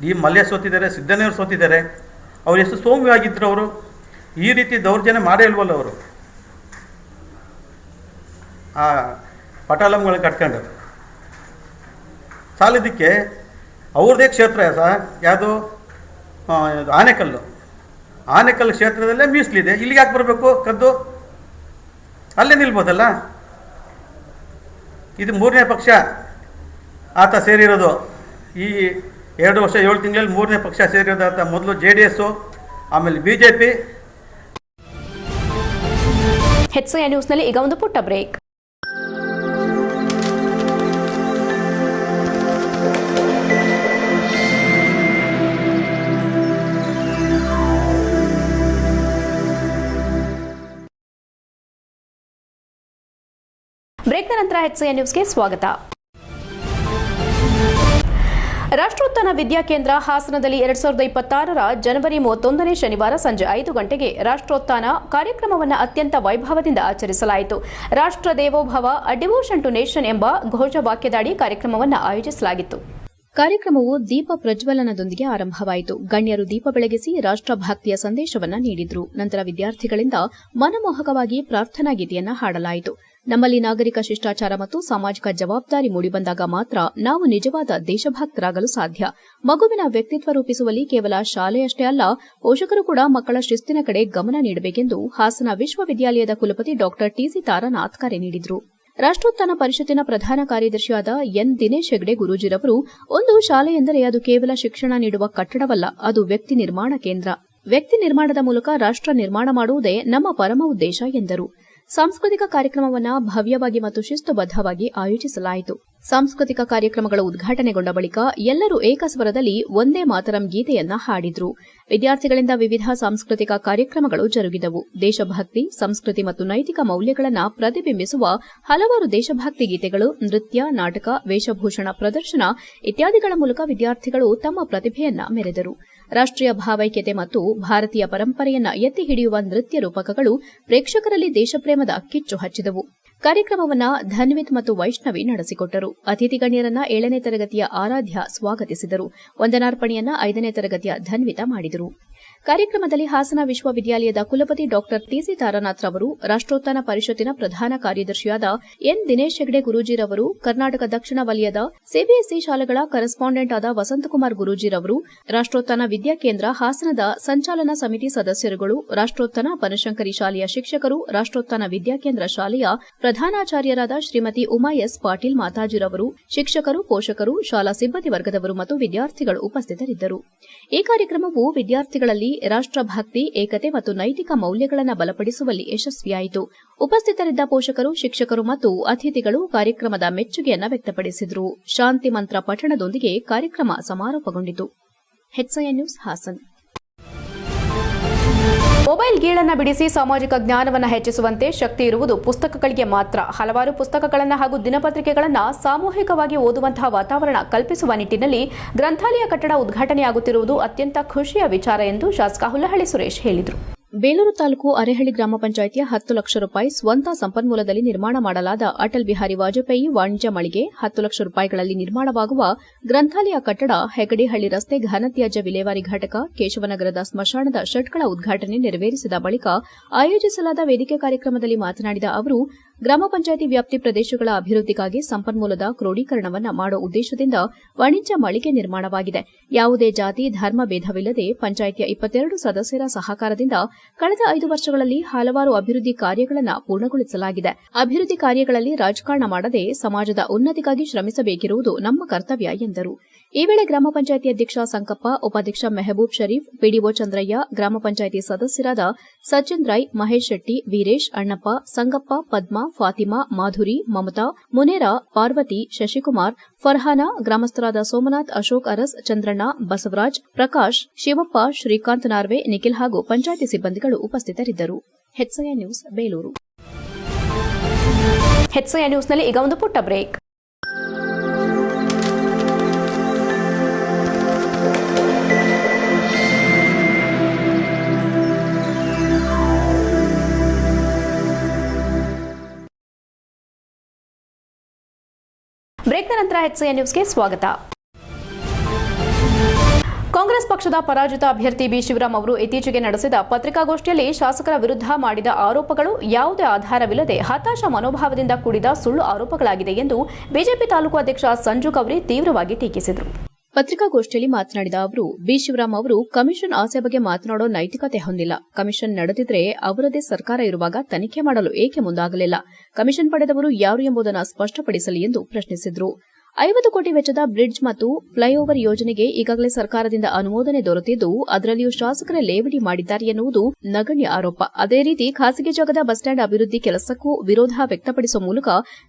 ಡಿ ಮಲ್ಯ ಸೋತಿದ್ದಾರೆ ಸಿದ್ದಣ್ಣವ್ರು ಸೋತಿದ್ದಾರೆ. ಅವ್ರು ಎಷ್ಟು ಸೋಮ್ಯ ಆಗಿದ್ರು ಅವರು. ಈ ರೀತಿ ದೌರ್ಜನ್ಯ ಮಾಡೇ ಇಲ್ವಲ್ಲ ಅವರು. ಆ ಪಟಾಲಂಗಳು ಕಟ್ಕೊಂಡು. ಸಾಲದಕ್ಕೆ ಅವ್ರದ್ದೇ ಕ್ಷೇತ್ರ ಸರ್ ಯಾವುದು? ಆನೆಕಲ್ಲು. ಆನೆಕಲ್ಲು ಕ್ಷೇತ್ರದಲ್ಲೇ ಮೀಸಲಿದೆ. ಇಲ್ಲಿಗೆ ಯಾಕೆ ಬರಬೇಕು ಕದ್ದು? ಅಲ್ಲೇ ನಿಲ್ಬೋದಲ್ಲ? ಇದು ಮೂರನೇ ಪಕ್ಷ ಆತ ಸೇರಿರೋದು. ಈ ಎರಡು ವರ್ಷ ಏಳು ತಿಂಗಳಲ್ಲಿ ಮೂರನೇ ಪಕ್ಷ ಸೇರಿರೋದು ಆತ. ಮೊದಲು ಜೆ ಡಿ ಎಸ್ಸು ಆಮೇಲೆ ಬಿ ಜೆ ಪಿ. ಹೆಚ್ಸಿಐ ನ್ಯೂಸ್ನಲ್ಲಿ ಈಗ ಒಂದು ಪುಟ್ಟ ಬ್ರೇಕ್. ಬ್ರೇಕ್ನ ನಂತರ ಹೆಚ್ಸಿಐ ನ್ಯೂಸ್ಗೆ ಸ್ವಾಗತ. ರಾಷ್ಟ್ರೋತ್ಥಾನ ವಿದ್ಯಾಕೇಂದ್ರ ಹಾಸನದಲ್ಲಿ ಎರಡ್ ಸಾವಿರದ ಇಪ್ಪತ್ತಾರರ ಜನವರಿ ಮೂವತ್ತೊಂದನೇ ಶನಿವಾರ ಸಂಜೆ ಐದು ಗಂಟೆಗೆ ರಾಷ್ಟ್ರೋತ್ಥಾನ ಕಾರ್ಯಕ್ರಮವನ್ನು ಅತ್ಯಂತ ವೈಭವದಿಂದ ಆಚರಿಸಲಾಯಿತು. ರಾಷ್ಟ್ರ ದೇವೋಭವ ಡಿವೋಷನ್ ಟು ನೇಷನ್ ಎಂಬ ಘೋಷವಾಕ್ಯದಡಿ ಕಾರ್ಯಕ್ರಮವನ್ನು ಆಯೋಜಿಸಲಾಗಿತ್ತು. ಕಾರ್ಯಕ್ರಮವು ದೀಪ ಪ್ರಜ್ವಲನದೊಂದಿಗೆ ಆರಂಭವಾಯಿತು. ಗಣ್ಯರು ದೀಪ ಬೆಳಗಿಸಿ ರಾಷ್ಟ್ರಭಕ್ತಿಯ ಸಂದೇಶವನ್ನು ನೀಡಿದರು. ನಂತರ ವಿದ್ಯಾರ್ಥಿಗಳಿಂದ ಮನಮೋಹಕವಾಗಿ ಪ್ರಾರ್ಥನಾ ಗೀತೆಯನ್ನು ಹಾಡಲಾಯಿತು. ನಮ್ಮಲ್ಲಿ ನಾಗರಿಕ ಶಿಷ್ಟಾಚಾರ ಮತ್ತು ಸಾಮಾಜಿಕ ಜವಾಬ್ದಾರಿ ಮೂಡಿಬಂದಾಗ ಮಾತ್ರ ನಾವು ನಿಜವಾದ ದೇಶಭಕ್ತರಾಗಲು ಸಾಧ್ಯ. ಮಗುವಿನ ವ್ಯಕ್ತಿತ್ವ ರೂಪಿಸುವಲ್ಲಿ ಕೇವಲ ಶಾಲೆಯಷ್ಟೇ ಅಲ್ಲ, ಪೋಷಕರು ಕೂಡ ಮಕ್ಕಳ ಶಿಸ್ತಿನ ಕಡೆ ಗಮನ ನೀಡಬೇಕೆಂದು ಹಾಸನ ವಿಶ್ವವಿದ್ಯಾಲಯದ ಕುಲಪತಿ ಡಾ. ಟಿಸಿ ತಾರಾನಾಥ್ ಕರೆ ನೀಡಿದರು. ರಾಷ್ಟೋತ್ಥಾನ ಪರಿಷತ್ತಿನ ಪ್ರಧಾನ ಕಾರ್ಯದರ್ಶಿಯಾದ ಎನ್. ದಿನೇಶ್ ಹೆಗ್ಡೆ ಗುರೂಜಿರವರು, ಒಂದು ಶಾಲೆ ಎಂದರೆ ಅದು ಕೇವಲ ಶಿಕ್ಷಣ ನೀಡುವ ಕಟ್ಟಡವಲ್ಲ, ಅದು ವ್ಯಕ್ತಿ ನಿರ್ಮಾಣ ಕೇಂದ್ರ. ವ್ಯಕ್ತಿ ನಿರ್ಮಾಣದ ಮೂಲಕ ರಾಷ್ಟ್ರ ನಿರ್ಮಾಣ ಮಾಡುವುದೇ ನಮ್ಮ ಪರಮ ಉದ್ದೇಶ ಎಂದರು. ಸಾಂಸ್ಕೃತಿಕ ಕಾರ್ಯಕ್ರಮವನ್ನು ಭವ್ಯವಾಗಿ ಮತ್ತು ಶಿಸ್ತುಬದ್ದವಾಗಿ ಆಯೋಜಿಸಲಾಯಿತು. ಸಾಂಸ್ಕೃತಿಕ ಕಾರ್ಯಕ್ರಮಗಳು ಉದ್ಘಾಟನೆಗೊಂಡ ಬಳಿಕ ಎಲ್ಲರೂ ಏಕಸ್ವರದಲ್ಲಿ ಒಂದೇ ಮಾತರಂ ಗೀತೆಯನ್ನ ಹಾಡಿದ್ರು. ವಿದ್ಯಾರ್ಥಿಗಳಿಂದ ವಿವಿಧ ಸಾಂಸ್ಕೃತಿಕ ಕಾರ್ಯಕ್ರಮಗಳು ಜರುಗಿದವು. ದೇಶಭಕ್ತಿ, ಸಂಸ್ಕೃತಿ ಮತ್ತು ನೈತಿಕ ಮೌಲ್ಯಗಳನ್ನು ಪ್ರತಿಬಿಂಬಿಸುವ ಹಲವಾರು ದೇಶಭಕ್ತಿ ಗೀತೆಗಳು, ನೃತ್ಯ, ನಾಟಕ, ವೇಷಭೂಷಣ, ಪ್ರದರ್ಶನ ಇತ್ಯಾದಿಗಳ ಮೂಲಕ ವಿದ್ಯಾರ್ಥಿಗಳು ತಮ್ಮ ಪ್ರತಿಭೆಯನ್ನ ಮೆರೆದರು. ರಾಷ್ಟೀಯ ಭಾವೈಕ್ಯತೆ ಮತ್ತು ಭಾರತೀಯ ಪರಂಪರೆಯನ್ನು ಎತ್ತಿ ಹಿಡಿಯುವ ನೃತ್ಯ ರೂಪಕಗಳು ಪ್ರೇಕ್ಷಕರಲ್ಲಿ ದೇಶಪ್ರೇಮದ ಕಿಚ್ಚು ಹಚ್ಚಿದವು. ಕಾರ್ಯಕ್ರಮವನ್ನ ಧನ್ವಿತ್ ಮತ್ತು ವೈಷ್ಣವಿ ನಡೆಸಿಕೊಟ್ಟರು. ಅತಿಥಿ ಗಣ್ಯರನ್ನ ಏಳನೇ ತರಗತಿಯ ಆರಾಧ್ಯ ಸ್ವಾಗತಿಸಿದರು. ವಂದನಾರ್ಪಣೆಯನ್ನ ಐದನೇ ತರಗತಿಯ ಧನ್ವಿತ ಮಾಡಿದರು. ಕಾರ್ಯಕ್ರಮದಲ್ಲಿ ಹಾಸನ ವಿಶ್ವವಿದ್ಯಾಲಯದ ಕುಲಪತಿ ಡಾ ಟಿಸಿ ತಾರಾನಾಥ್ ರವರು ರಾಷ್ಟೋತ್ಥಾನ ಪರಿಷತ್ತಿನ ಪ್ರಧಾನ ಕಾರ್ಯದರ್ಶಿಯಾದ ಎನ್. ದಿನೇಶ್ ಹೆಗ್ಡೆ ಗುರೂಜಿರವರು, ಕರ್ನಾಟಕ ದಕ್ಷಿಣ ವಲಯದ ಸಿಬಿಎಸ್ಇ ಶಾಲೆಗಳ ಕರೆಸ್ಪಾಂಡೆಂಟ್ ಆದ ವಸಂತಕುಮಾರ್ ಗುರೂಜಿರವರು, ರಾಷ್ಟ್ರೋತ್ಥಾನ ವಿದ್ಯಾಕೇಂದ್ರ ಹಾಸನದ ಸಂಚಾಲನಾ ಸಮಿತಿ ಸದಸ್ಯರುಗಳು ರಾಷ್ಟೋತ್ಥಾನ ಬನಶಂಕರಿ ಶಾಲೆಯ ಶಿಕ್ಷಕರು, ರಾಷ್ಟ್ರೋತ್ಥಾನ ವಿದ್ಯಾಕೇಂದ್ರ ಶಾಲೆಯ ಪ್ರಧಾನಾಚಾರ್ಯರಾದ ಶ್ರೀಮತಿ ಉಮಾ ಎಸ್. ಪಾಟೀಲ್ ಮಾತಾಜಿರವರು, ಶಿಕ್ಷಕರು, ಪೋಷಕರು, ಶಾಲಾ ಸಿಬ್ಬಂದಿ ವರ್ಗದವರು ಮತ್ತು ವಿದ್ಯಾರ್ಥಿಗಳು ಉಪಸ್ಥಿತರಿದ್ದರು. ಈ ಕಾರ್ಯಕ್ರಮವು ವಿದ್ಯಾರ್ಥಿಗಳಲ್ಲಿ ರಾಷ್ಟ್ರಭಕ್ತಿ, ಏಕತೆ ಮತ್ತು ನೈತಿಕ ಮೌಲ್ಯಗಳನ್ನು ಬಲಪಡಿಸುವಲ್ಲಿ ಯಶಸ್ವಿಯಾಯಿತು. ಉಪಸ್ಥಿತರಿದ್ದ ಪೋಷಕರು, ಶಿಕ್ಷಕರು ಮತ್ತು ಅತಿಥಿಗಳು ಕಾರ್ಯಕ್ರಮದ ಮೆಚ್ಚುಗೆಯನ್ನು ವ್ಯಕ್ತಪಡಿಸಿದರು. ಶಾಂತಿ ಮಂತ್ರ ಪಠಣದೊಂದಿಗೆ ಕಾರ್ಯಕ್ರಮ ಸಮಾರೋಪಗೊಂಡಿತು. ನ್ಯೂಸ್ ಹಾಸನ್. ಮೊಬೈಲ್ ಗೀಳನ್ನು ಬಿಡಿಸಿ ಸಾಮಾಜಿಕ ಜ್ಞಾನವನ್ನು ಹೆಚ್ಚಿಸುವಂತೆ ಶಕ್ತಿ ಇರುವುದು ಪುಸ್ತಕಗಳಿಗೆ ಮಾತ್ರ. ಹಲವಾರು ಪುಸ್ತಕಗಳನ್ನು ಹಾಗೂ ದಿನಪತ್ರಿಕೆಗಳನ್ನು ಸಾಮೂಹಿಕವಾಗಿ ಓದುವಂತಹ ವಾತಾವರಣ ಕಲ್ಪಿಸುವ ನಿಟ್ಟಿನಲ್ಲಿ ಗ್ರಂಥಾಲಯ ಕಟ್ಟಡ ಉದ್ಘಾಟನೆಯಾಗುತ್ತಿರುವುದು ಅತ್ಯಂತ ಖುಷಿಯ ವಿಚಾರ ಎಂದು ಶಾಸಕ ಹುಲ್ಲಹಳ್ಳಿ ಸುರೇಶ್ ಹೇಳಿದರು. ಬೇಲೂರು ತಾಲೂಕು ಅರೆಹಳ್ಳಿ ಗ್ರಾಮ ಪಂಚಾಯಿತಿಯ ಹತ್ತು ಲಕ್ಷ ರೂಪಾಯಿ ಸ್ವಂತ ಸಂಪನ್ಮೂಲದಲ್ಲಿ ನಿರ್ಮಾಣ ಮಾಡಲಾದ ಅಟಲ್ ಬಿಹಾರಿ ವಾಜಪೇಯಿ ವಾಣಿಜ್ಯ ಮಳಿಗೆ ಹತ್ತು ಲಕ್ಷ ರೂಪಾಯಿಗಳಲ್ಲಿ ನಿರ್ಮಾಣವಾಗುವ ಗ್ರಂಥಾಲಯ ಕಟ್ಟಡ ಹೆಗಡಿಹಳ್ಳಿ ರಸ್ತೆ ಘನತ್ಯಾಜ್ಯ ವಿಲೇವಾರಿ ಘಟಕ ಕೇಶವನಗರದ ಸ್ಮಶಾನದ ಶೆಡ್ಗಳ ಉದ್ಘಾಟನೆ ನೆರವೇರಿಸಿದ ಬಳಿಕ ಆಯೋಜಿಸಲಾದ ವೇದಿಕೆ ಕಾರ್ಯಕ್ರಮದಲ್ಲಿ ಮಾತನಾಡಿದ ಅವರು ಗ್ರಾಮ ಪಂಚಾಯಿತಿ ವ್ಯಾಪ್ತಿ ಪ್ರದೇಶಗಳ ಅಭಿವೃದ್ಧಿಗಾಗಿ ಸಂಪನ್ಮೂಲದ ಕ್ರೋಢೀಕರಣವನ್ನು ಮಾಡುವ ಉದ್ದೇಶದಿಂದ ವಾಣಿಜ್ಯ ಮಳಿಗೆ ನಿರ್ಮಾಣವಾಗಿದೆ. ಯಾವುದೇ ಜಾತಿ, ಧರ್ಮ ಭೇದವಿಲ್ಲದೆ ಪಂಚಾಯಿತಿಯ ಇಪ್ಪತ್ತೆರಡು ಸದಸ್ಯರ ಸಹಕಾರದಿಂದ ಕಳೆದ ಐದು ವರ್ಷಗಳಲ್ಲಿ ಹಲವಾರು ಅಭಿವೃದ್ಧಿ ಕಾರ್ಯಗಳನ್ನು ಪೂರ್ಣಗೊಳಿಸಲಾಗಿದೆ. ಅಭಿವೃದ್ಧಿ ಕಾರ್ಯಗಳಲ್ಲಿ ರಾಜಕಾರಣ ಮಾಡದೆ ಸಮಾಜದ ಉನ್ನತಿಗಾಗಿ ಶ್ರಮಿಸಬೇಕಿರುವುದು ನಮ್ಮ ಕರ್ತವ್ಯ ಎಂದರು. ಈ ವೇಳೆ ಗ್ರಾಮ ಪಂಚಾಯಿತಿ ಅಧ್ಯಕ್ಷ ಸಂಕಪ್ಪ, ಉಪಾಧ್ಯಕ್ಷ ಮೆಹಬೂಬ್ ಶರೀಫ್, ಪಿಡಿಒ ಚಂದ್ರಯ್ಯ, ಗ್ರಾಮ ಪಂಚಾಯಿತಿ ಸದಸ್ಯರಾದ ಸಚಿನ್ ರೈ, ಮಹೇಶ್ ಶೆಟ್ಟಿ, ವೀರೇಶ್ ಅಣ್ಣಪ್ಪ, ಸಂಗಪ್ಪ, ಪದ್ಮ ಫಾತಿಮಾ, ಮಾಧುರಿ, ಮಮತಾ, ಮುನೇರಾ, ಪಾರ್ವತಿ, ಶಶಿಕುಮಾರ್, ಫರ್ಹಾನಾ, ಗ್ರಾಮಸ್ಥರಾದ ಸೋಮನಾಥ್, ಅಶೋಕ್ ಅರಸ್, ಚಂದ್ರಣ್ಣ, ಬಸವರಾಜ್, ಪ್ರಕಾಶ್, ಶಿವಪ್ಪ, ಶ್ರೀಕಾಂತ್ ನಾರ್ವೆ, ನಿಖಿಲ್ ಹಾಗೂ ಪಂಚಾಯಿತಿ ಸಿಬ್ಬಂದಿಗಳು ಉಪಸ್ಥಿತರಿದ್ದರು. ನ್ಯೂಸ್, ಬೇಲೂರು. ನ್ಯೂಸ್ನಲ್ಲಿ ಈಗ ಒಂದು ಪುಟ್ಟ ಬ್ರೇಕ್. ಬ್ರೇಕ್ನ ನಂತರ ಹೆಚ್ಐ ನ್ಯೂಸ್ಗೆ ಸ್ವಾಗತ. ಕಾಂಗ್ರೆಸ್ ಪಕ್ಷದ ಪರಾಜಿತ ಅಭ್ಯರ್ಥಿ ಬಿ. ಶಿವರಾಮ್ ಅವರು ಇತ್ತೀಚೆಗೆ ನಡೆಸಿದ ಪತ್ರಿಕಾಗೋಷ್ಠಿಯಲ್ಲಿ ಶಾಸಕರ ವಿರುದ್ಧ ಮಾಡಿದ ಆರೋಪಗಳು ಯಾವುದೇ ಆಧಾರವಿಲ್ಲದೆ ಹತಾಶ ಮನೋಭಾವದಿಂದ ಕೂಡಿದ ಸುಳ್ಳು ಆರೋಪಗಳಾಗಿದೆ ಎಂದು ಬಿಜೆಪಿ ತಾಲೂಕು ಅಧ್ಯಕ್ಷ ಸಂಜು ಕವರಿ ತೀವ್ರವಾಗಿ ಟೀಕಿಸಿದರು. ಪತ್ರಿಕಾಗೋಷ್ಠಿಯಲ್ಲಿ ಮಾತನಾಡಿದ ಅವರು, ಬಿ. ಶಿವರಾಮ್ ಅವರು, ಕಮಿಷನ್ ಆಸೆ ಬಗ್ಗೆ ಮಾತನಾಡೋ ನೈತಿಕತೆ ಹೊಂದಿಲ್ಲ. ಕಮಿಷನ್ ನಡೆದಿದ್ರೆ ಅವರದೇ ಸರ್ಕಾರ ಇರುವಾಗ ತನಿಖೆ ಮಾಡಲು ಏಕೆ ಮುಂದಾಗಲಿಲ್ಲ? ಕಮಿಷನ್ ಪಡೆದವರು ಯಾರು ಎಂಬುದನ್ನು ಸ್ಪಷ್ಟಪಡಿಸಲಿ ಎಂದು ಪ್ರಶ್ನಿಸಿದರು. ಐವತ್ತು ಕೋಟಿ ವೆಚ್ಚದ ಬ್ರಿಡ್ಜ್ ಮತ್ತು ಫ್ಲೈಓವರ್ ಯೋಜನೆಗೆ ಈಗಾಗಲೇ ಸರ್ಕಾರದಿಂದ ಅನುಮೋದನೆ ದೊರೆತಿದ್ದು, ಅದರಲ್ಲಿಯೂ ಶಾಸಕರ ಲೇವಡಿ ಮಾಡಿದ್ದಾರೆ ಎನ್ನುವುದು ನಗಣ್ಯ ಆರೋಪ. ಅದೇ ರೀತಿ ಖಾಸಗಿ ಜಾಗದ ಬಸ್ ಸ್ಟ್ಯಾಂಡ್ ಅಭಿವೃದ್ಧಿ ಕೆಲಸಕ್ಕೂ ವಿರೋಧ ವ್ಯಕ್ತಪಡಿಸುವ ಮೂಲಕ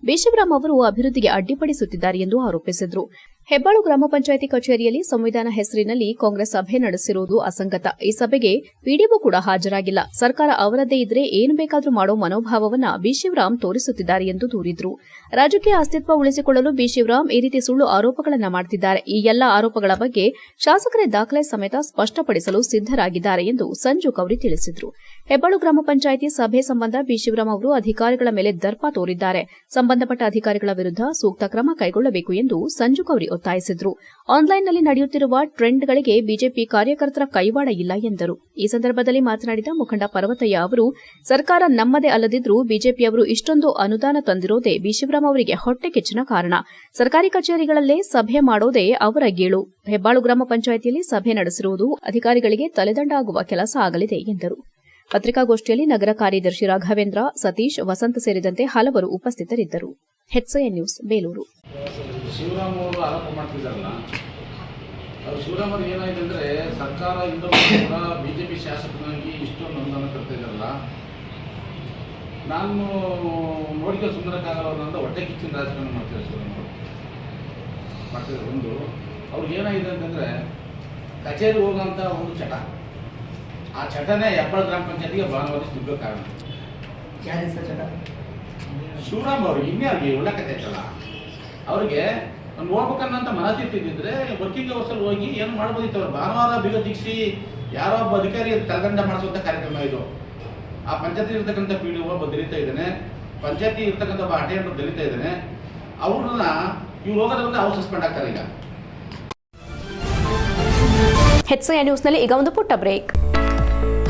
ಬಿಶಿವರಾಮ್ ಅವರು ಅಭಿವೃದ್ಧಿಗೆ ಅಡ್ಡಿಪಡಿಸುತ್ತಿದ್ದಾರೆ ಎಂದು ಆರೋಪಿಸಿದರು. ಹೆಬ್ಬಾಳು ಗ್ರಾಮ ಪಂಚಾಯಿತಿ ಕಚೇರಿಯಲ್ಲಿ ಸಂವಿಧಾನ ಹೆಸರಿನಲ್ಲಿ ಕಾಂಗ್ರೆಸ್ ಸಭೆ ನಡೆಸಿರುವುದು ಅಸಂಗತ. ಈ ಸಭೆಗೆ ಪಿಡಿಒ ಕೂಡ ಹಾಜರಾಗಿಲ್ಲ. ಸರ್ಕಾರ ಅವರದ್ದೇ ಇದ್ರೆ ಏನು ಬೇಕಾದರೂ ಮಾಡೋ ಮನೋಭಾವವನ್ನ ಬಿಶಿವರಾಮ್ ತೋರಿಸುತ್ತಿದ್ದಾರೆ ಎಂದು ದೂರಿದ್ರು. ರಾಜಕೀಯ ಅಸ್ತಿತ್ವ ಉಳಿಸಿಕೊಳ್ಳಲು ಬಿಶಿವರಾಮ್ ಈ ರೀತಿ ಸುಳ್ಳು ಆರೋಪಗಳನ್ನು ಮಾಡುತ್ತಿದ್ದಾರೆ ಈ ಎಲ್ಲ ಆರೋಪಗಳ ಬಗ್ಗೆ ಶಾಸಕರೇ ದಾಖಲೆ ಸಮೇತ ಸ್ಪಷ್ಟಪಡಿಸಲು ಸಿದ್ದರಾಗಿದ್ದಾರೆ ಎಂದು ಸಂಜು ಕೌರಿ ತಿಳಿಸಿದರು. ಹೆಬ್ಬಾಳು ಗ್ರಾಮ ಪಂಚಾಯಿತಿ ಸಭೆ ಸಂಬಂಧ ಬಿಶಿವರಾಮ್ ಅವರು ಅಧಿಕಾರಿಗಳ ಮೇಲೆ ದರ್ಪ ತೋರಿದ್ದಾರೆ. ಸಂಬಂಧಪಟ್ಟ ಅಧಿಕಾರಿಗಳ ವಿರುದ್ಧ ಸೂಕ್ತ ಕ್ರಮ ಕೈಗೊಳ್ಳಬೇಕು ಎಂದು ಸಂಜು ಕೌರಿ ಒತ್ತಾಯಿಸಿದರು. ಆನ್ಲೈನ್ನಲ್ಲಿ ನಡೆಯುತ್ತಿರುವ ಟ್ರೆಂಡ್ಗಳಿಗೆ ಬಿಜೆಪಿ ಕಾರ್ಯಕರ್ತರ ಕೈವಾಡ ಇಲ್ಲ ಎಂದರು. ಈ ಸಂದರ್ಭದಲ್ಲಿ ಮಾತನಾಡಿದ ಮುಖಂಡ ಪರ್ವತಯ್ಯ ಅವರು, ಸರ್ಕಾರ ನಮ್ಮದೇ ಅಲ್ಲದಿದ್ರೂ ಬಿಜೆಪಿಯವರು ಇಷ್ಟೊಂದು ಅನುದಾನ ತಂದಿರೋದೇ ಬಿಶಿವರಾಮ್ ಅವರಿಗೆ ಹೊಟ್ಟೆ ಕೆಚ್ಚಿನ ಕಾರಣ. ಸರ್ಕಾರಿ ಕಚೇರಿಗಳಲ್ಲೇ ಸಭೆ ಮಾಡೋದೇ ಅವರ ಗೀಳು. ಹೆಬ್ಬಾಳು ಗ್ರಾಮ ಪಂಚಾಯಿತಿಯಲ್ಲಿ ಸಭೆ ನಡೆಸಿರುವುದು ಅಧಿಕಾರಿಗಳಿಗೆ ತಲೆದಂಡ ಆಗುವ ಕೆಲಸ ಆಗಲಿದೆ ಎಂದರು. ಪತ್ರಿಕಾಗೋಷ್ಠಿಯಲ್ಲಿ ನಗರ ಕಾರ್ಯದರ್ಶಿ ರಾಘವೇಂದ್ರ, ಸತೀಶ್, ವಸಂತ ಸೇರಿದಂತೆ ಹಲವರು ಉಪಸ್ಥಿತರಿದ್ದರು. ಹೆಚ್ಐಎನ್ ನ್ಯೂಸ್ ಬೇಲೂರು ಶಿವರಾಮ್ ಅವರು ಆರೋಪ ಮಾಡ್ತಿದ್ದಾರಲ್ಲ ಅವ್ರು ಶಿವರಾಮ್ ಅವ್ರಿಗೆ ಏನಾಗಿದೆ ಅಂದರೆ ಸರ್ಕಾರ ಇಂದ ಕೂಡ ಬಿ ಜೆ ಪಿ ಶಾಸಕನಾಗಿ ಇಷ್ಟೊಂದು ಅನುದಾನ ಇದ್ದಾರಲ್ಲ. ನಾನು ನೋಡಿಕೆ ಸುಂದರ ಅಂತ ಹೊಟ್ಟೆ ಕಿಚ್ಚಿನ ರಾಜಕಾರಣ ಮಾಡ್ತಾರೆ ಶಿವರಾಮ್ ಅವರು ಮಾಡ್ತಿದ್ದಾರೆ ಒಂದು. ಅವ್ರಿಗೆ ಏನಾಗಿದೆ ಅಂತಂದರೆ ಕಚೇರಿ ಹೋಗೋಂಥ ಒಂದು ಚಟ. ಆ ಚಟನೇ ಹೆಬ್ಬಾಳ ಗ್ರಾಮ ಪಂಚಾಯತಿಗೆ ಭಾನುವಾರ ದುಡ್ಡು ಕಾರಣ. ಶಿವರಾಮ್ ಅವರು ಇನ್ಯಾರಿಗೆ ಒಳ್ಳೆ ಕತೆ ಐತಲ್ಲ? ಅವ್ರಿಗೆ ನೋಡ್ಬೇಕನ್ನಂತ ಮನಸ್ಥಿತಿದ್ರೆ ವರ್ಕಿಂಗ್ ಅವರ್ಸಲ್ಲಿ ಹೋಗಿ ಏನು ಮಾಡ್ಬೋದಿತ್ತು ಅವ್ರು? ಭಾನುವಾರ ಬೀಗ ದಿಕ್ಸಿ ಯಾರೋ ಒಬ್ಬ ಅಧಿಕಾರಿ ತಲೆದಂಡ ಮಾಡಿಸುವಂಥ ಕಾರ್ಯಕ್ರಮ ಇದು. ಆ ಪಂಚಾಯತಿ ಇರ್ತಕ್ಕಂಥ ಪಿ ಡಿ ಒಬ್ಬ ದಲಿತಾ ಇದ್ದಾನೆ. ಪಂಚಾಯತಿ ಇರ್ತಕ್ಕಂಥ ಒಬ್ಬ ಅಟೆಂಡರ್ ದಲಿತಾ ಇದ್ದಾನೆ. ಅವ್ರನ್ನ ಇವ್ರು ಹೋಗೋದ್ರಿಂದ ಅವ್ರು ಸಸ್ಪೆಂಡ್ ಆಗ್ತಾರೆ ಈಗ. ಹೆಚ್ಐ ನ್ಯೂಸ್ನಲ್ಲಿ ಈಗ ಒಂದು ಪುಟ್ಟ ಬ್ರೇಕ್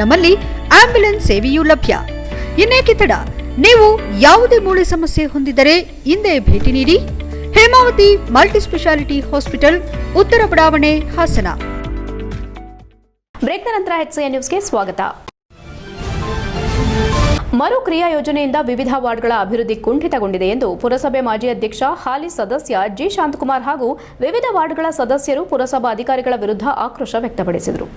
ನಮ್ಮಲ್ಲಿ ಆಂಬ್ಯುಲೆನ್ಸ್ ಸೇವೆಯೂ ಲಭ್ಯ. ಇನ್ನೇಕೆ ತಡ ನೀವು ಯಾವುದೇ ಮೂಳೆ ಸಮಸ್ಯೆ ಹೊಂದಿದರೆ ಹಿಂದೆ ಭೇಟಿ ನೀಡಿ. ಹೇಮಾವತಿ ಮಲ್ಟಿ ಸ್ಪೆಷಾಲಿಟಿ ಹಾಸ್ಪಿಟಲ್, ಉತ್ತರ ಬಡಾವಣೆ, ಹಾಸನ. ಬ್ರೇಕ್ ನಂತರ ಹೆಚ್ಐ ನ್ಯೂಸ್ಗೆ ಸ್ವಾಗತ. ಮರು ಕ್ರಿಯಾ ಯೋಜನೆಯಿಂದ ವಿವಿಧ ವಾರ್ಡ್ಗಳ ಅಭಿವೃದ್ಧಿ ಕುಂಠಿತಗೊಂಡಿದೆ ಎಂದು ಪುರಸಭೆ ಮಾಜಿ ಅಧ್ಯಕ್ಷ, ಹಾಲಿ ಸದಸ್ಯ ಜಿ. ಶಾಂತಕುಮಾರ್ ಹಾಗೂ ವಿವಿಧ ವಾರ್ಡ್ಗಳ ಸದಸ್ಯರು ಪುರಸಭಾ ಅಧಿಕಾರಿಗಳ ವಿರುದ್ಧ ಆಕ್ರೋಶ ವ್ಯಕ್ತಪಡಿಸಿದರು.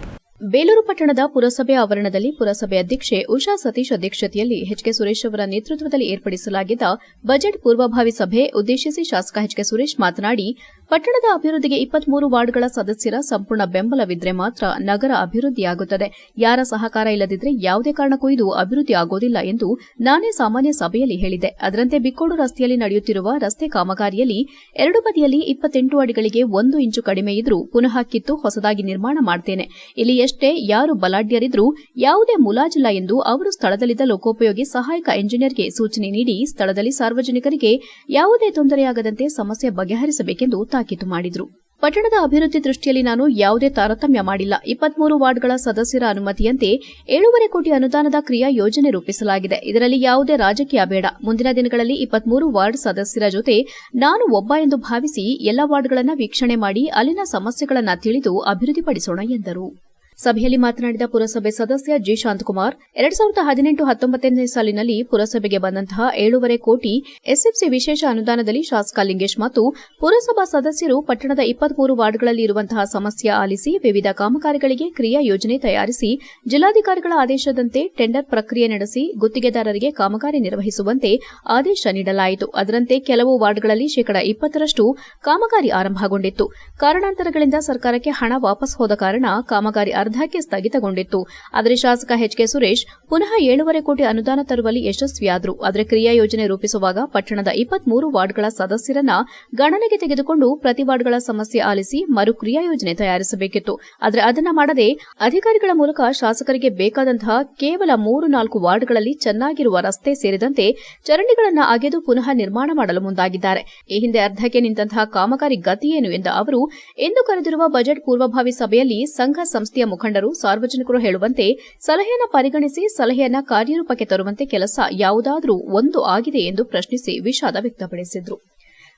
ಬೇಲೂರು ಪಟ್ಟಣದ ಪುರಸಭೆ ಆವರಣದಲ್ಲಿ ಪುರಸಭೆ ಅಧ್ಯಕ್ಷೆ ಉಷಾ ಸತೀಶ್ ಅಧ್ಯಕ್ಷತೆಯಲ್ಲಿ ಎಚ್ಕೆ ಸುರೇಶ್ ಅವರ ನೇತೃತ್ವದಲ್ಲಿ ಏರ್ಪಡಿಸಲಾಗಿದ್ದ ಬಜೆಟ್ ಪೂರ್ವಭಾವಿ ಸಭೆ ಉದ್ದೇಶಿಸಿ ಶಾಸಕ ಎಚ್ಕೆ ಸುರೇಶ್ ಮಾತನಾಡಿ ಪಟ್ಟಣದ ಅಭಿವೃದ್ಧಿಗೆ ಇಪ್ಪತ್ಮೂರು ವಾರ್ಡ್ಗಳ ಸದಸ್ಯರ ಸಂಪೂರ್ಣ ಬೆಂಬಲವಿದ್ರೆ ಮಾತ್ರ ನಗರ ಅಭಿವೃದ್ಧಿಯಾಗುತ್ತದೆ. ಯಾರ ಸಹಕಾರ ಇಲ್ಲದಿದ್ದರೆ ಯಾವುದೇ ಕಾರಣಕ್ಕೂ ಇದು ಅಭಿವೃದ್ಧಿ ಆಗೋದಿಲ್ಲ ಎಂದು ನಾನೇ ಸಾಮಾನ್ಯ ಸಭೆಯಲ್ಲಿ ಹೇಳಿದೆ ಅದರಂತೆ ಬಿಕ್ಕೋಡು ರಸ್ತೆಯಲ್ಲಿ ನಡೆಯುತ್ತಿರುವ ರಸ್ತೆ ಕಾಮಗಾರಿಯಲ್ಲಿ ಎರಡು ಬದಿಯಲ್ಲಿ ಇಪ್ಪತ್ತೆಂಟು ಅಡಿಗಳಿಗೆ ಒಂದು ಇಂಚು ಕಡಿಮೆ ಇದ್ರೂ ಪುನಃ ಕಿತ್ತು ಹೊಸದಾಗಿ ನಿರ್ಮಾಣ ಮಾಡ್ತೇನೆ. ಇಲ್ಲಿ ಎಷ್ಟೇ ಯಾರು ಬಲಾಢ್ಯರಿದ್ರೂ ಯಾವುದೇ ಮುಲಾಜಿಲ್ಲ ಎಂದು ಅವರು ಸ್ಥಳದಲ್ಲಿದ್ದ ಲೋಕೋಪಯೋಗಿ ಸಹಾಯಕ ಎಂಜಿನಿಯರ್ಗೆ ಸೂಚನೆ ನೀಡಿ ಸ್ಥಳದಲ್ಲಿ ಸಾರ್ವಜನಿಕರಿಗೆ ಯಾವುದೇ ತೊಂದರೆಯಾಗದಂತೆ ಸಮಸ್ಯೆ ಬಗೆಹರಿಸಬೇಕೆಂದು ತಾಕೀತು ಮಾಡಿದ್ರು. ಪಟ್ಟಣದ ಅಭಿವೃದ್ಧಿ ದೃಷ್ಟಿಯಲ್ಲಿ ನಾನು ಯಾವುದೇ ತಾರತಮ್ಯ ಮಾಡಿಲ್ಲ. ಇಪ್ಪತ್ಮೂರು ವಾರ್ಡ್ಗಳ ಸದಸ್ಯರ ಅನುಮತಿಯಂತೆ ಏಳೂವರೆ ಕೋಟಿ ಅನುದಾನದ ಕ್ರಿಯಾ ಯೋಜನೆ ರೂಪಿಸಲಾಗಿದೆ. ಇದರಲ್ಲಿ ಯಾವುದೇ ರಾಜಕೀಯ ಬೇಡ. ಮುಂದಿನ ದಿನಗಳಲ್ಲಿ ಇಪ್ಪತ್ಮೂರು ವಾರ್ಡ್ ಸದಸ್ಯರ ಜೊತೆ ನಾನು ಒಬ್ಬ ಎಂದು ಭಾವಿಸಿ ಎಲ್ಲ ವಾರ್ಡ್ಗಳನ್ನು ವೀಕ್ಷಣೆ ಮಾಡಿ ಅಲ್ಲಿನ ಸಮಸ್ಯೆಗಳನ್ನು ತಿಳಿದು ಅಭಿವೃದ್ಧಿಪಡಿಸೋಣ ಎಂದರು. ಸಭೆಯಲ್ಲಿ ಮಾತನಾಡಿದ ಪುರಸಭೆ ಸದಸ್ಯ ಜಿ ಶಾಂತಕುಮಾರ್ ಎರಡ್ ಸಾವಿರದ ಹದಿನೆಂಟು ಹತ್ತೊಂಬತ್ತನೇ ಸಾಲಿನಲ್ಲಿ ಪುರಸಭೆಗೆ ಬಂದಂತಹ ಏಳೂವರೆ ಕೋಟಿ ಎಸ್ಎಫ್ಸಿ ವಿಶೇಷ ಅನುದಾನದಲ್ಲಿ ಶಾಸಕ ಲಿಂಗೇಶ್ ಮತ್ತು ಪುರಸಭಾ ಸದಸ್ಯರು ಪಟ್ಟಣದ ಇಪ್ಪತ್ಮೂರು ವಾರ್ಡ್ಗಳಲ್ಲಿ ಇರುವಂತಹ ಸಮಸ್ಯೆ ಆಲಿಸಿ ವಿವಿಧ ಕಾಮಗಾರಿಗಳಿಗೆ ಕ್ರಿಯಾ ಯೋಜನೆ ತಯಾರಿಸಿ, ಜಿಲ್ಲಾಧಿಕಾರಿಗಳ ಆದೇಶದಂತೆ ಟೆಂಡರ್ ಪ್ರಕ್ರಿಯೆ ನಡೆಸಿ ಗುತ್ತಿಗೆದಾರರಿಗೆ ಕಾಮಗಾರಿ ನಿರ್ವಹಿಸುವಂತೆ ಆದೇಶ ನೀಡಲಾಯಿತು. ಅದರಂತೆ ಕೆಲವು ವಾರ್ಡ್ಗಳಲ್ಲಿ ಶೇಕಡಾ ಇಪ್ಪತ್ತರಷ್ಟು ಕಾಮಗಾರಿ ಆರಂಭಗೊಂಡಿತ್ತು. ಕಾರಣಾಂತರಗಳಿಂದ ಸರ್ಕಾರಕ್ಕೆ ಹಣ ವಾಪಸ್ ಹೋದ ಕಾರಣ ಕಾಮಗಾರಿ ಅರ್ಧಕ್ಕೆ ಸ್ಥಗಿತಗೊಂಡಿತ್ತು. ಆದರೆ ಶಾಸಕ ಎಚ್ಕೆ ಸುರೇಶ್, ಪುನಃ ಏಳೂವರೆ ಕೋಟಿ ಅನುದಾನ ತರುವಲ್ಲಿ ಯಶಸ್ವಿಯಾದರು. ಆದರೆ ಕ್ರಿಯಾ ಯೋಜನೆ ರೂಪಿಸುವಾಗ ಪಟ್ಟಣದ ಇಪ್ಪತ್ಮೂರು ವಾರ್ಡ್ಗಳ ಸದಸ್ಯರನ್ನ ಗಣನೆಗೆ ತೆಗೆದುಕೊಂಡು ಪ್ರತಿ ವಾರ್ಡ್ಗಳ ಸಮಸ್ಯೆ ಆಲಿಸಿ ಮರು ಕ್ರಿಯಾ ಯೋಜನೆ ತಯಾರಿಸಬೇಕಿತ್ತು. ಆದರೆ ಅದನ್ನ ಮಾಡದೆ ಅಧಿಕಾರಿಗಳ ಮೂಲಕ ಶಾಸಕರಿಗೆ ಬೇಕಾದಂತಹ ಕೇವಲ ಮೂರು ನಾಲ್ಕು ವಾರ್ಡ್ಗಳಲ್ಲಿ ಚೆನ್ನಾಗಿರುವ ರಸ್ತೆ ಸೇರಿದಂತೆ ಚರಂಡಿಗಳನ್ನು ಅಗೆದು ಪುನಃ ನಿರ್ಮಾಣ ಮಾಡಲು ಮುಂದಾಗಿದ್ದಾರೆ. ಈ ಹಿಂದೆ ಅರ್ಧಕ್ಕೆ ನಿಂತಹ ಕಾಮಗಾರಿ ಗತಿಯೇನು ಎಂದ ಅವರು ಇಂದು ಕರೆದಿರುವ ಬಜೆಟ್ ಪೂರ್ವಭಾವಿ ಸಭೆಯಲ್ಲಿ ಸಂಘ ಸಂಸ್ಥೆಯ ಮುಖಂಡರು, ಸಾರ್ವಜನಿಕರು ಹೇಳುವಂತೆ ಸಲಹೆಯನ್ನು ಪರಿಗಣಿಸಿ ಸಲಹೆಯನ್ನ ಕಾರ್ಯರೂಪಕ್ಕೆ ತರುವಂತೆ ಕೆಲಸ ಯಾವುದಾದರೂ ಒಂದು ಆಗಿದೆ ಎಂದು ಪ್ರಶ್ನಿಸಿ ವಿಷಾದ ವ್ಯಕ್ತಪಡಿಸಿದರು.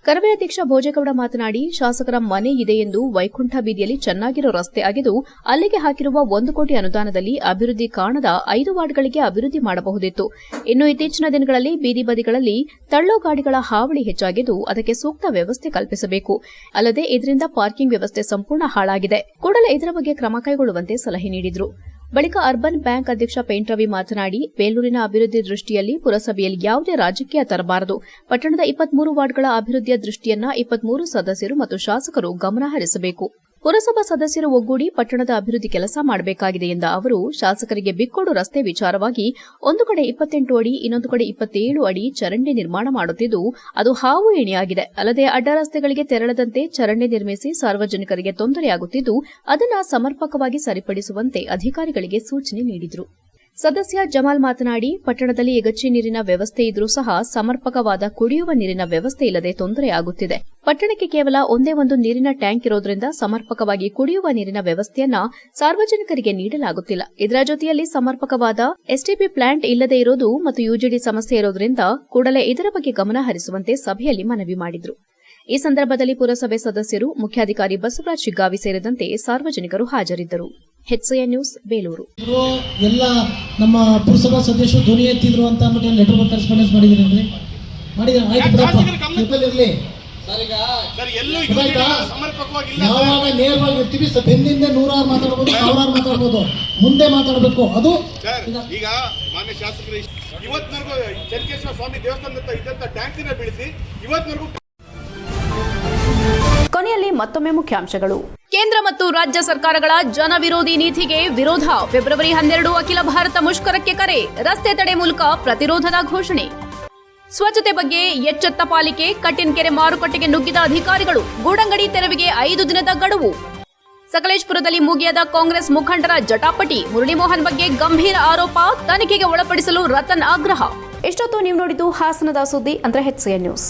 ಕರವೇ ಅಧ್ಯಕ್ಷ ಭೋಜೇಗೌಡ ಮಾತನಾಡಿ, ಶಾಸಕರ ಮನೆ ಇದೆ ಎಂದು ವೈಕುಂಠ ಬೀದಿಯಲ್ಲಿ ಚೆನ್ನಾಗಿರೋ ರಸ್ತೆ ಆಗಿದ್ದು, ಅಲ್ಲಿಗೆ ಹಾಕಿರುವ ಒಂದು ಕೋಟಿ ಅನುದಾನದಲ್ಲಿ ಅಭಿವೃದ್ಧಿ ಕಾಣದ ಐದು ವಾರ್ಡ್ಗಳಿಗೆ ಅಭಿವೃದ್ಧಿ ಮಾಡಬಹುದಿತ್ತು. ಇನ್ನು ಇತ್ತೀಚಿನ ದಿನಗಳಲ್ಲಿ ಬೀದಿ ಬದಿಗಳಲ್ಲಿ ತಳ್ಳೋ ಗಾಡಿಗಳ ಹಾವಳಿ ಹೆಚ್ಚಾಗಿದ್ದು, ಅದಕ್ಕೆ ಸೂಕ್ತ ವ್ಯವಸ್ಥೆ ಕಲ್ಪಿಸಬೇಕು. ಅಲ್ಲದೆ, ಇದರಿಂದ ಪಾರ್ಕಿಂಗ್ ವ್ಯವಸ್ಥೆ ಸಂಪೂರ್ಣ ಹಾಳಾಗಿದೆ. ಕೂಡಲೇ ಇದರ ಬಗ್ಗೆ ಕ್ರಮ ಕೈಗೊಳ್ಳುವಂತೆ ಸಲಹೆ ನೀಡಿದರು. ಬಳಿಕ ಅರ್ಬನ್ ಬ್ಯಾಂಕ್ ಅಧ್ಯಕ್ಷ ಪೇಂಟ್ ರವಿ ಮಾತನಾಡಿ, ಬೇಲೂರಿನ ಅಭಿವೃದ್ಧಿ ದೃಷ್ಟಿಯಲ್ಲಿ ಪುರಸಭೆಯಲ್ಲಿ ಯಾವುದೇ ರಾಜಕೀಯ ತರಬಾರದು. ಪಟ್ಟಣದ ಇಪ್ಪತ್ಮೂರು ವಾರ್ಡ್ಗಳ ಅಭಿವೃದ್ಧಿಯ ದೃಷ್ಟಿಯನ್ನ ಇಪ್ಪತ್ಮೂರು ಸದಸ್ಯರು ಮತ್ತು ಶಾಸಕರು ಗಮನ ಹರಿಸಬೇಕು. ಪುರಸಭಾ ಸದಸ್ಯರು ಒಗ್ಗೂಡಿ ಪಟ್ಟಣದ ಅಭಿವೃದ್ಧಿ ಕೆಲಸ ಮಾಡಬೇಕಾಗಿದೆ ಎಂದ ಅವರು, ಶಾಸಕರಿಗೆ ಬಿಕ್ಕೋಡು ರಸ್ತೆ ವಿಚಾರವಾಗಿ ಒಂದು ಕಡೆ ಇಪ್ಪತ್ತೆಂಟು ಅಡಿ, ಇನ್ನೊಂದು ಕಡೆ ಇಪ್ಪತ್ತೇಳು ಅಡಿ ಚರಂಡಿ ನಿರ್ಮಾಣ ಮಾಡುತ್ತಿದ್ದು, ಅದು ಹಾವು ಎಣೆಯಾಗಿದೆ ಅಲ್ಲದೆ ಅಡ್ಡ ರಸ್ತೆಗಳಿಗೆ ತೆರಳದಂತೆ ಚರಂಡಿ ನಿರ್ಮಿಸಿ ಸಾರ್ವಜನಿಕರಿಗೆ ತೊಂದರೆಯಾಗುತ್ತಿದ್ದು, ಅದನ್ನು ಸಮರ್ಪಕವಾಗಿ ಸರಿಪಡಿಸುವಂತೆ ಅಧಿಕಾರಿಗಳಿಗೆ ಸೂಚನೆ ನೀಡಿದರು. ಸದಸ್ಯ ಜಮಾಲ್ ಮಾತನಾಡಿ, ಪಟ್ಟಣದಲ್ಲಿ ಎಗಚ್ಚಿ ನೀರಿನ ವ್ಯವಸ್ಥೆ ಇದ್ರೂ ಸಹ ಸಮರ್ಪಕವಾದ ಕುಡಿಯುವ ನೀರಿನ ವ್ಯವಸ್ಥೆ ಇಲ್ಲದೆ ತೊಂದರೆಯಾಗುತ್ತಿದೆ. ಪಟ್ಟಣಕ್ಕೆ ಕೇವಲ ಒಂದೇ ಒಂದು ನೀರಿನ ಟ್ಯಾಂಕ್ ಇರೋದ್ರಿಂದ ಸಮರ್ಪಕವಾಗಿ ಕುಡಿಯುವ ನೀರಿನ ವ್ಯವಸ್ಥೆಯನ್ನ ಸಾರ್ವಜನಿಕರಿಗೆ ನೀಡಲಾಗುತ್ತಿಲ್ಲ. ಇದರ ಜೊತೆಯಲ್ಲಿ ಸಮರ್ಪಕವಾದ ಎಸ್ಟಿಪಿ ಪ್ಲಾಂಟ್ ಇಲ್ಲದೆ ಇರೋದು ಮತ್ತು ಯುಜಿಡಿ ಸಮಸ್ಯೆ ಇರೋದ್ರಿಂದ ಕೂಡಲೇ ಇದರ ಬಗ್ಗೆ ಗಮನ ಹರಿಸುವಂತೆ ಸಭೆಯಲ್ಲಿ ಮನವಿ ಮಾಡಿದರು. ಈ ಸಂದರ್ಭದಲ್ಲಿ ಪುರಸಭೆ ಸದಸ್ಯರು ಮುಖ್ಯಾಧಿಕಾರಿ ಬಸವರಾಜ್ ಶಿಗ್ಗಾವಿ ಸೇರಿದಂತೆ ಸಾರ್ವಜನಿಕರು ಹಾಜರಿದ್ದರು. ನ್ಯೂಸ್ ಬೇಲೂರು. ಎಲ್ಲ ನಮ್ಮ ಪುರಸಭಾ ಸದಸ್ಯರು ಧ್ವನಿ ಎತ್ತಿದ್ರು ಅಂತ ಲೆಟರ್ ಕರೆಸ್ಪಾಂಡೆನ್ಸ್ ಮಾಡಿದ್ರಿ ಯಾವಾಗ ನೇರವಾಗಿ ಇರ್ತೀವಿ ಬೆನ್ನಿಂದ ನೂರಾರು ಮಾತಾಡ್ಬೋದು ಸಾವಿರಾರು ಮಾತಾಡ್ಬೋದು. ಮುಂದೆ ಮಾತಾಡಬೇಕು ಅದು? ಈಗ- ಮಾನ್ಯ ಶಾಸಕರು ಇವತ್ತಿನವರೆಗೂ ಚೆನ್ನಕೇಶ್ವರ ಸ್ವಾಮಿ ದೇವಸ್ಥಾನದ ಇದ್ದಂತ ಟ್ಯಾಂಕಿನ ಬೆಳೆಸಿ ಇವತ್ತಿನವರೆಗೂ ಕೊನೆಯಲ್ಲಿ ಮತ್ತೊಮ್ಮೆ ಮುಖ್ಯಾಂಶಗಳು. ಕೇಂದ್ರ ಮತ್ತು ರಾಜ್ಯ ಸರ್ಕಾರಗಳ ಜನವಿರೋಧಿ ನೀತಿಗೆ ವಿರೋಧ. ಫೆಬ್ರವರಿ ಹನ್ನೆರಡು ಅಖಿಲ ಭಾರತ ಮುಷ್ಕರಕ್ಕೆ ಕರೆ. ರಸ್ತೆ ತಡೆ ಮೂಲಕ ಪ್ರತಿರೋಧದ ಘೋಷಣೆ. ಸ್ವಚ್ಛತೆ ಬಗ್ಗೆ ಎಚ್ಚೆತ್ತ ಪಾಲಿಕೆ ಕಟ್ಟಿನಕೆರೆ ಮಾರುಕಟ್ಟೆಗೆ ನುಗ್ಗಿದ ಅಧಿಕಾರಿಗಳು, ಗೂಡಂಗಡಿ ತೆರವಿಗೆ ಐದು ದಿನದ ಗಡುವು. ಸಕಲೇಶ್ಪುರದಲ್ಲಿ ಮುಗಿಯದ ಕಾಂಗ್ರೆಸ್ ಮುಖಂಡರ ಜಟಾಪಟಿ, ಮುರಳೀಮೋಹನ್ ಬಗ್ಗೆ ಗಂಭೀರ ಆರೋಪ, ತನಿಖೆಗೆ ಒಳಪಡಿಸಲು ರತನ್ ಆಗ್ರಹ. ಎಷ್ಟೊತ್ತು ನೀವು ನೋಡಿದ್ದು ಹಾಸನದ ಸುದ್ದಿ, ಅಂದ್ರೆ ಹೆಚ್ಸಿಎನ್ ನ್ಯೂಸ್